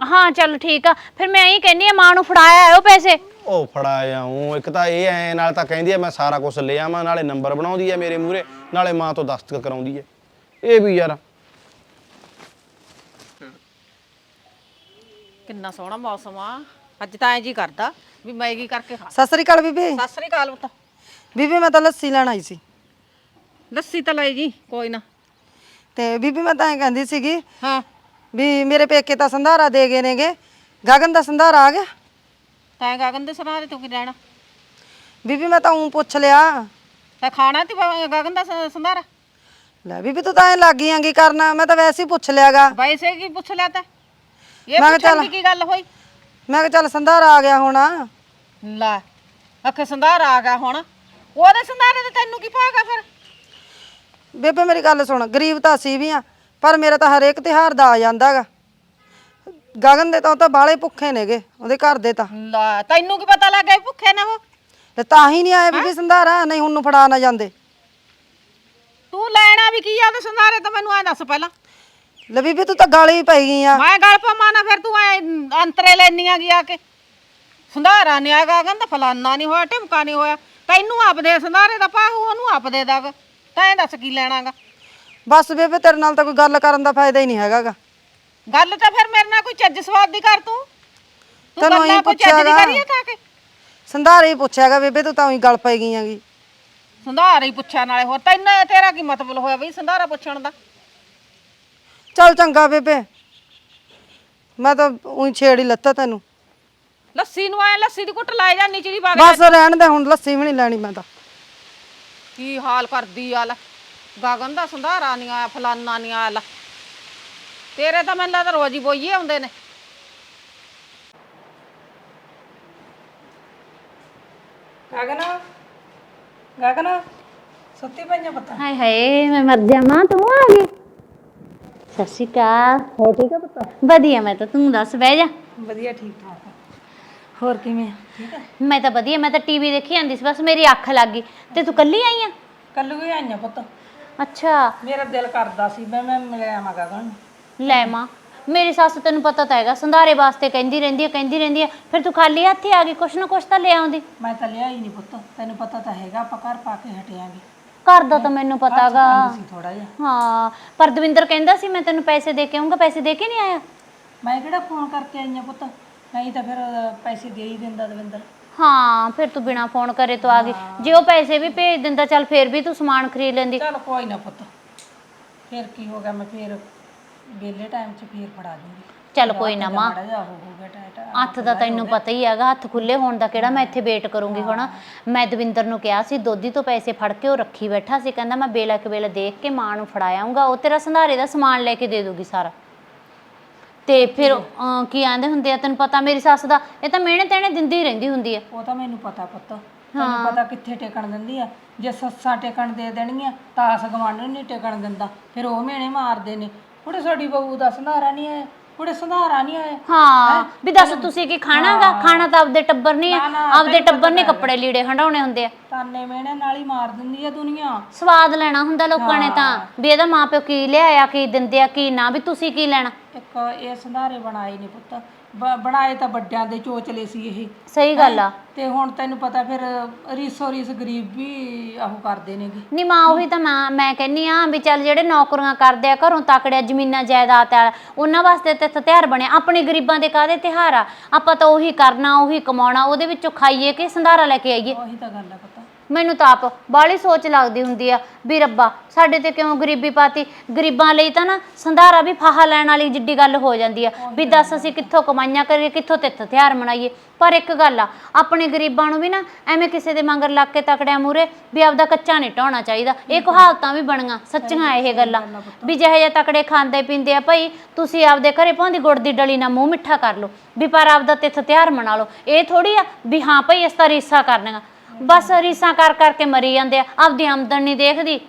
ਹਾਂ ਚੱਲ ਠੀਕ ਆ। ਫਿਰ ਮੈਂ ਇਹੀ ਕਹਿੰਨੀ ਆ ਮਾਂ ਨੂੰ ਫੜਾਇਆ ਆਇਓ ਪੈਸੇ। ਉਹ ਫੜਾਇਆ ਹੂੰ ਇੱਕ ਤਾਂ ਇਹ ਐ ਨਾਲ ਤਾਂ ਕਹਿੰਦੀ ਐ ਮੈਂ ਸਾਰਾ ਕੁਝ ਲੈ ਆਵਾਂ ਨਾਲੇ ਨੰਬਰ ਬਣਾਉਂਦੀ ਐ ਮੇਰੇ ਮੂਹਰੇ ਨਾਲੇ ਮਾਂ ਤੋਂ ਦਸਤਖਤ ਕਰਾਉਂਦੀ ਐ ਇਹ ਵੀ ਯਾਰ। ਕਿੰਨਾ ਸੋਹਣਾ ਮੌਸਮ ਆ। ਅੱਜ ਤਾਂ ਐਂ ਜੀ ਕਰਦਾ ਵੀ ਮੈਗੀ ਕਰਕੇ ਖਾ। ਸਤਿ ਸ੍ਰੀ ਅਕਾਲ ਬੀਬੀ। ਸਤਿ ਸ੍ਰੀ ਅਕਾਲ ਪੁੱਤ। ਬੀਬੀ ਮੈਂ ਤਾਂ ਲੱਸੀ ਲੈਣ ਆਈ ਸੀ। ਲੱਸੀ ਤਾਂ ਲਈ ਜੀ ਕੋਈ ਨਾ। ਤੇ ਬੀਬੀ ਮੈਂ ਤਾਂ ਐਂ ਕਹਿੰਦੀ ਸੀਗੀ ਹਾਂ। ਵੀ ਮੇਰੇ ਪੇਕੇ ਤਾਂ ਸੰਧਾਰਾ ਦੇ ਗਏ ਨੇਗੇ। ਗਗਨ ਦਾ ਸੰਧਾਰਾ ਆ ਗਿਆ। ਤੈਂ ਗਗਨ ਦੇ ਸਨਾਰੇ ਤੂੰ ਕੀ ਲੈਣਾ? ਬੀਬੀ ਮੈਂ ਤਾਂ ਉਂ ਪੁੱਛ ਲਿਆ। ਤੈਂ ਖਾਣਾ ਤੇ ਗਗਨ ਦਾ ਸ- ਸੰਧਾਰਾ? ਲੈ ਬੀਬੀ ਤੂੰ ਤਾਂ ਐ ਲੱਗੀ ਆਂਗੀ ਕਰਨਾ? ਮੈਂ ਤਾਂ ਵੈਸੇ ਹੀ ਪੁੱਛ ਲਿਆਗਾ। ਵੈਸੇ ਕੀ ਪੁੱਛ ਲਿਆ ਤੈਂ? ਇਹ ਮੈਂ ਕਿਹਾ ਪੁੱਛਣ ਚੱਲ। ਕੀ ਗੱਲ ਹੋਈ? ਮੈਂ ਕਿਹਾ ਚੱਲ ਸੰਧਾਰਾ ਆ ਗਿਆ ਹੁਣ। ਲੈ ਅੱਖੇ ਸੰਧਾਰਾ ਆ ਗਿਆ ਹੁਣ। ਉਹਦੇ ਸੰਧਾਰੇ ਤੇ ਤੈਨੂੰ ਕੀ ਪਾਗਾ ਫਿਰ? ਬੇਬੇ ਮੇਰੀ ਗੱਲ ਸੁਣ ਗਰੀਬ ਤਾਂ ਅਸੀਂ ਵੀ ਆ ਪਰ ਮੇਰਾ ਤਾਂ ਹਰੇਕ ਤਿਉਹਾਰ ਦਾ ਆ ਜਾਂਦਾਗਾ। ਗਗਨ ਦੇ ਤਾਂ ਉਹ ਤਾਂ ਬਾਲੇ ਭੁੱਖੇ ਨੇਗੇ ਉਹਦੇ ਘਰ ਦੇ ਤਾਂ। ਲੈ ਤੈਨੂੰ ਕੀ ਪਤਾ ਲੱਗ ਗਿਆ ਵੀ ਭੁੱਖੇ ਨੇ ਉਹ? ਤੇ ਤਾਂ ਹੀ ਨਹੀਂ ਆਏ ਬੀਬੀ ਸੰਧਾਰਾ ਨਹੀਂ ਹੁਣ ਨੂੰ ਫੜਾ ਨਾ ਜਾਂਦੇ। ਤੂੰ ਲੈਣਾ ਵੀ ਕੀ ਆ ਉਹਦੇ ਸੰਧਾਰੇ ਤਾਂ ਮੈਨੂੰ ਐ ਦੱਸ ਪਹਿਲਾਂ। ਲੈ ਬੀਬੀ ਤੂੰ ਤਾਂ ਗਾਲੀ ਪਈ ਗਈ ਆ। ਮੈਂ ਗੱਲ ਪਾ ਮਾਨਾ ਫਿਰ ਤੂੰ ਐ ਅੰਤਰੇ ਲੈਣੀਆਂ ਗਿਆ ਕੇ ਸੰਧਾਰਾ ਨਹੀਂ ਆਗਾ ਕਹਿੰਦਾ ਫਲਾਨਾ ਨਹੀਂ ਹੋਇਆ ਢਿਮਕਾ ਨਹੀਂ ਹੋਇਆ। ਤੈਨੂੰ ਆਪਦੇ ਸੰਧਾਰੇ ਦਾ ਪਾਹੂ ਉਹਨੂੰ ਆਪਦੇ ਦਾਗਾ ਤੈਂ ਦੱਸ ਕੀ ਲੈਣਾਗਾ? ਬਸ ਬੇਬੇ ਤੇਰੇ ਨਾਲ ਤਾਂ ਕੋਈ ਗੱਲ ਕਰਨ ਦਾ ਫਾਇਦਾ ਹੀ ਨਹੀਂ ਹੈਗਾਗਾ। ਗੱਲ ਤਾਂ ਫਿਰ ਮੇਰੇ ਨਾਲ ਕੋਈ ਚੱਜ ਸਵਾਦ ਦੀ ਕਰ ਤੂੰ? ਤੂੰ ਤੈਨੂੰ ਗੱਲਾਂ ਇਹੀ ਕੋਈ ਚੱਜ ਦੀ ਪੁੱਛਿਆਗਾ। ਕਰੀਏ ਕਾ ਕੇ? ਸੰਧਾਰੇ ਹੀ ਪੁੱਛਿਆਗਾ ਬੇਬੇ ਤੂੰ ਤਾਂ ਉਹੀ ਗੱਲ ਪਈ ਗਈ ਆਗੀ ਸੰਧਾਰਾ ਹੀ ਪੁੱਛਿਆ ਨਾਲੇ ਹੋਰ ਤੈਨੂੰ ਤੇਰਾ ਕੀ ਮਤਲਬ ਹੋਇਆ ਬਈ ਸੰਧਾਰਾ ਪੁੱਛਣ ਦਾ? ਚੱਲ ਚੰਗਾ ਬੇਬੇ। ਮੈਂ ਤਾਂ ਉਹੀ ਛੇੜ ਹੀ ਲੱਤਾ ਤੈਨੂੰ। ਲੱਸੀ ਨੂੰ ਆਏ ਲੱਸੀ ਦੀ ਕੁੱਟ ਲਾਏ ਜਾਂ ਨੀਚੇ ਦੀ ਬਾਗ ਬਸ ਰਹਿਣ ਦੇ ਹੁਣ ਲੱਸੀ ਵੀ ਨਹੀਂ ਲੈਣੀ ਮੈਂ ਤਾਂ। ਕੀ ਹਾਲ ਕਰਦੀ ਆ ਲੈ। ਗਗਨ ਦਾ ਸੰਧਾਰਾ ਨਹੀਂ ਆਇਆ ਫਲਾਨਾ ਨਹੀਂ ਆਇਆ ਲੈ। ਤੇਰੇ ਤਾਂ ਮੈਨੂੰ ਲੱਗਦਾ ਰੋਜ਼ ਹੀ ਬੋਈਏ ਆਉਂਦੇ ਨੇ। ਗਗਨ ਗਗਨ ਸੁੱਤੀ ਪਈਆਂ ਪਤਾ। ਹਾਏ ਹਾਏ ਮੈਂ ਮਰ ਜਾਵਾਂ ਤੂੰ ਆ ਗਈ। ਸਤਿ ਸ਼੍ਰੀ ਅਕਾਲ। ਹੋ ਠੀਕ ਆ ਪੁੱਤ? ਵਧੀਆ ਮੈਂ ਤਾਂ ਤੂੰ ਦੱਸ ਬਹਿ ਜਾ। ਵਧੀਆ ਠੀਕ ਠਾਕ ਹੋਰ ਕਿਵੇਂ ਠੀਕ ਹੈ ਮੈਂ ਤਾਂ ਵਧੀਆ ਮੈਂ ਤਾਂ ਟੀਵੀ ਦੇਖੀ ਜਾਂਦੀ ਸੀ ਬਸ ਮੇਰੀ ਅੱਖ ਲੱਗ ਗਈ। ਤੇ ਤੂੰ ਕੱਲੀ ਆਈ ਆ? ਕੱਲੂ ਹੀ ਆਈਆਂ ਪੁੱਤ। ਅੱਛਾ। ਮੇਰਾ ਦਿਲ ਕਰਦਾ ਸੀ ਮੈਂ ਮੈਂ ਮਿਲਿਆ ਮਾ ਗਗਨ ਨੂੰ। ਲੈ ਮਾਂ ਮੇਰੀ ਸੱਸ ਤੈਨੂੰ ਪਤਾ ਤਾਂ ਹੈਗਾ ਸੰਧਾਰੇ ਵਾਸਤੇ ਕਹਿੰਦੀ ਰਹਿੰਦੀ ਹੈ ਕਹਿੰਦੀ ਰਹਿੰਦੀ ਹੈ ਫਿਰ ਤੂੰ ਖਾਲੀ ਹੱਥ ਹੀ ਆ ਗਈ ਕੁਛ ਨਾ ਕੁਛ ਤਾਂ ਲੈ ਆਉਂਦੀ। ਮੈਂ ਤਾਂ ਲਿਆ ਹੀ ਨਹੀਂ ਪੁੱਤ ਤੈਨੂੰ ਪਤਾ ਤਾਂ ਹੈਗਾ ਆਪਾਂ ਘਰ ਪਾ ਕੇ ਹਟਿਆਂਗੇ ਘਰ ਦਾ ਤਾਂ ਮੈਨੂੰ ਪਤਾਗਾ। ਸੀ ਥੋੜਾ ਜਿਹਾ। ਹਾਂ ਪਰ ਦਵਿੰਦਰ ਕਹਿੰਦਾ ਸੀ ਮੈਂ ਤੈਨੂੰ ਪੈਸੇ ਦੇ ਕੇ ਆਉਂਗਾ ਪੈਸੇ ਦੇ ਕੇ ਨਹੀਂ ਆਇਆ? ਮੈਂ ਕਿਹੜਾ ਫੋਨ ਕਰਕੇ ਆਈਆਂ ਪੁੱਤ? ਨਹੀਂ ਤਾਂ ਫਿਰ ਪੈਸੇ ਦੇ ਹੀ ਦਿੰਦਾ ਦਵਿੰਦਰ। ਹਾਂ ਫਿਰ ਤੂੰ ਬਿਨਾ ਫੋਨ ਕਰੇ ਤੋਂ ਆ ਗਈ। ਜੇ ਉਹ ਪੈਸੇ ਵੀ ਭੇਜ ਦਿੰਦਾ ਚੱਲ ਫਿਰ ਵੀ ਤੂੰ ਸਮਾਨ ਖਰੀਦ ਲੈਂਦੀ। ਚਲ ਕੋਈ ਨਾ ਪੁੱਤ ਫਿਰ ਕੀ ਹੋ ਗਿਆ ਮੈਂ ਫਿਰ ਵੇਲੇ ਟਾਈਮ 'ਚ ਫਿਰ ਫੜਾ ਦੂੰਗੀ ਚੱਲ ਕੋਈ ਨਾ ਮਾਂ। ਮਾੜਾ ਜਿਹਾ ਹੋ ਹੋਊਗਾ ਟਾਈਟ ਹੱਥ ਦਾ ਤੈਨੂੰ ਪਤਾ ਹੀ ਹੈਗਾ ਹੱਥ ਖੁੱਲੇ ਹੋਣ ਦਾ ਕਿਹੜਾ ਮੈਂ ਇੱਥੇ ਵੇਟ ਕਰੂੰਗੀ ਹੁਣ ਮੈਂ ਦਵਿੰਦਰ ਨੂੰ ਕਿਹਾ ਸੀ ਦੋਦੀ ਤੋਂ ਪੈਸੇ ਫੜ ਕੇ ਉਹ ਰੱਖੀ ਬੈਠਾ ਸੀ। ਕਹਿੰਦਾ ਮੈਂ ਬੇਲਾ ਕੇ ਵੇਲੇ ਦੇਖ ਕੇ ਮਾਂ ਨੂੰ ਫੜਾ ਆਉਂਗਾ ਉਹ ਤੇਰਾ ਸੰਧਾਰੇ ਦਾ ਸਮਾਨ ਲੈ ਕੇ ਦੇ ਦੂਗੀ ਸਾਰਾ। ਤੇ ਫਿਰ ਅਹ, ਕੀ ਆਂਦੇ ਹੁੰਦੇ ਆ ਤੈਨੂੰ ਪਤਾ ਮੇਰੀ ਸੱਸ ਦਾ ਇਹ ਤਾਂ ਮਿਹਣੇ ਤੇਣੇ ਦਿੰਦੀ ਹੀ ਰਹਿੰਦੀ ਹੁੰਦੀ ਹੈ ਉਹ ਤਾਂ ਮੈਨੂੰ ਪਤਾ ਪੁੱਤ। ਤੈਨੂੰ ਪਤਾ ਕਿੱਥੇ ਟਿਕਣ ਦਿੰਦੀ ਆ। ਜੇ ਸੱਸਾਂ ਟਿਕਣ ਦੇ ਦੇਣਗੀਆਂ ਤਾਂ ਆਸ ਗਵਾਂਢਣ ਨਹੀਂ ਟਿਕਣ ਦਿੰਦਾ। ਫਿਰ ਉਹ ਮੇਣੇ ਮਾਰਦੇ ਨੇ। ਕੁੜੇ ਸਾਡੀ ਬਹੂ ਦਾ ਸੰਧਾਰਾ ਨਹੀਂ ਆਇਆ ਕੁੜੇ ਸੰਧਾਰਾ ਨਹੀਂ ਆਇਆ। ਹਾਂ ਵੀ ਦੱਸ ਤੁਸੀਂ ਕੀ ਖਾਣਾਗਾ ਖਾਣਾ ਤਾਂ ਆਪਦੇ ਟੱਬਰ ਨਹੀਂ ਹੈ ਆਪਦੇ ਟੱਬਰ ਨੇ ਕੱਪੜੇ ਲੀੜੇ ਹੰਡਾਉਣੇ ਹੁੰਦੇ ਆ। ਤਾਨੇ ਮੇਣੇ ਨਾਲ ਹੀ ਮਾਰ ਦਿੰਦੀ ਆ ਦੁਨੀਆ। ਸਵਾਦ ਲੈਣਾ ਹੁੰਦਾ ਲੋਕਾਂ ਨੇ ਤਾਂ। ਵੀ ਇਹਦਾ ਮਾਪਿਓ ਕੀ ਲਿਆਇਆ ਕੀ ਦਿੰਦੇ ਆ ਕੀ ਨਾ ਵੀ ਤੁਸੀਂ ਕੀ ਲੈਣਾ? ਇੱਕ ਇਹ ਸੰਧਾਰੇ ਬਣਾਏ ਨੇ ਪੁੱਤ। ਬ- ਬਣਾਏ ਤਾਂ ਵੱਡਿਆਂ ਦੇ ਚੋਚਲੇ ਸੀ ਇਹ। ਸਹੀ ਗੱਲ ਆ। ਤੇ ਹੁਣ ਤੈਨੂੰ ਪਤਾ ਫਿਰ ਰੀਸੋ ਰੀਸ ਗਰੀਬ ਵੀ ਉਹ ਕਰਦੇ ਨੇਗੇ। ਨੀ ਮਾਂ ਉਹੀ ਤਾਂ ਮੈਂ ਮੈਂ ਕਹਿੰਨੀ ਆ ਵੀ ਚੱਲ ਜਿਹੜੇ ਨੌਕਰੀਆਂ ਕਰਦੇ ਆ ਘਰੋਂ ਤਕੜਿਆ ਜ਼ਮੀਨਾਂ ਜਾਇਦਾਦ ਆ ਉਹਨਾਂ ਵਾਸਤੇ ਤੇ ਤਿਉਹਾਰ ਬਣਿਆ। ਆਪਣੇ ਗਰੀਬਾਂ ਦੇ ਕਾਦੇ ਤਿਉਹਾਰ ਆ? ਆਪਾਂ ਤਾਂ ਉਹੀ ਕਰਨਾ ਉਹੀ ਕਮਾਉਣਾ ਉਹਦੇ ਵਿੱਚੋਂ ਖਾਈਏ ਕਿ ਸੰਧਾਰਾ ਲੈ ਕੇ ਆਈਏ? ਉਹੀ ਤਾਂ ਗੱਲ ਆ ਪੁੱਤ। ਮੈਨੂੰ ਤਾਂ ਆਪ ਬਾਹਲੀ ਸੋਚ ਲੱਗਦੀ ਹੁੰਦੀ ਆ ਵੀ ਰੱਬਾ ਸਾਡੇ ਤੇ ਕਿਉਂ ਗਰੀਬੀ ਪਾਤੀ? ਗਰੀਬਾਂ ਲਈ ਤਾਂ ਨਾ ਸੰਧਾਰਾ ਵੀ ਫਾਹਾ ਲੈਣ ਵਾਲੀ ਜਿੱਡੀ ਗੱਲ ਹੋ ਜਾਂਦੀ ਆ ਵੀ ਦੱਸ ਅਸੀਂ ਕਿੱਥੋਂ ਕਮਾਈਆਂ ਕਰੀਏ ਕਿੱਥੋਂ ਤਿੱਥ ਤਿਉਹਾਰ ਮਨਾਈਏ? ਪਰ ਇੱਕ ਗੱਲ ਆ ਆਪਣੇ ਗਰੀਬਾਂ ਨੂੰ ਵੀ ਨਾ ਐਵੇਂ ਕਿਸੇ ਦੇ ਮੰਗਰ ਲੱਗ ਕੇ ਤਕੜਿਆ ਮੂਰੇ ਵੀ ਆਪਦਾ ਕੱਚਾ ਨਹੀਂ ਢਾਉਣਾ ਚਾਹੀਦਾ। ਇਹ ਕਹਾਵਤਾਂ ਵੀ ਬਣੀਆਂ ਸੱਚੀਆਂ ਇਹ ਗੱਲਾਂ। ਵੀ ਜਿਹੇ ਜਿਹੇ ਤਕੜੇ ਖਾਂਦੇ ਪੀਂਦੇ ਆ ਭਾਈ ਤੁਸੀਂ ਆਪਦੇ ਘਰੇ ਭਾਂਦੀ ਗੁੜ ਦੀ ਡਲੀ ਨਾਲ ਮੂੰਹ ਮਿੱਠਾ ਕਰ ਲਓ ਵੀ ਪਰ ਆਪਦਾ ਤਿੱਥ ਤਿਉਹਾਰ ਮਨਾ ਲਓ। ਇਹ ਥੋੜੀ ਆ ਵੀ ਹਾਂ ਭਾਈ ਇਸ ਤਾਂ ਰੀਸਾਂ ਕਰਨੀਆਂ। ਬਸ ਰੀਸਾਂ ਕਰ ਕਰਕੇ ਮਰੀ ਜਾਂਦੇ ਆ ਆਪਦੀ ਆਮਦਨ ਨਹੀਂ ਦੇਖਦੀ।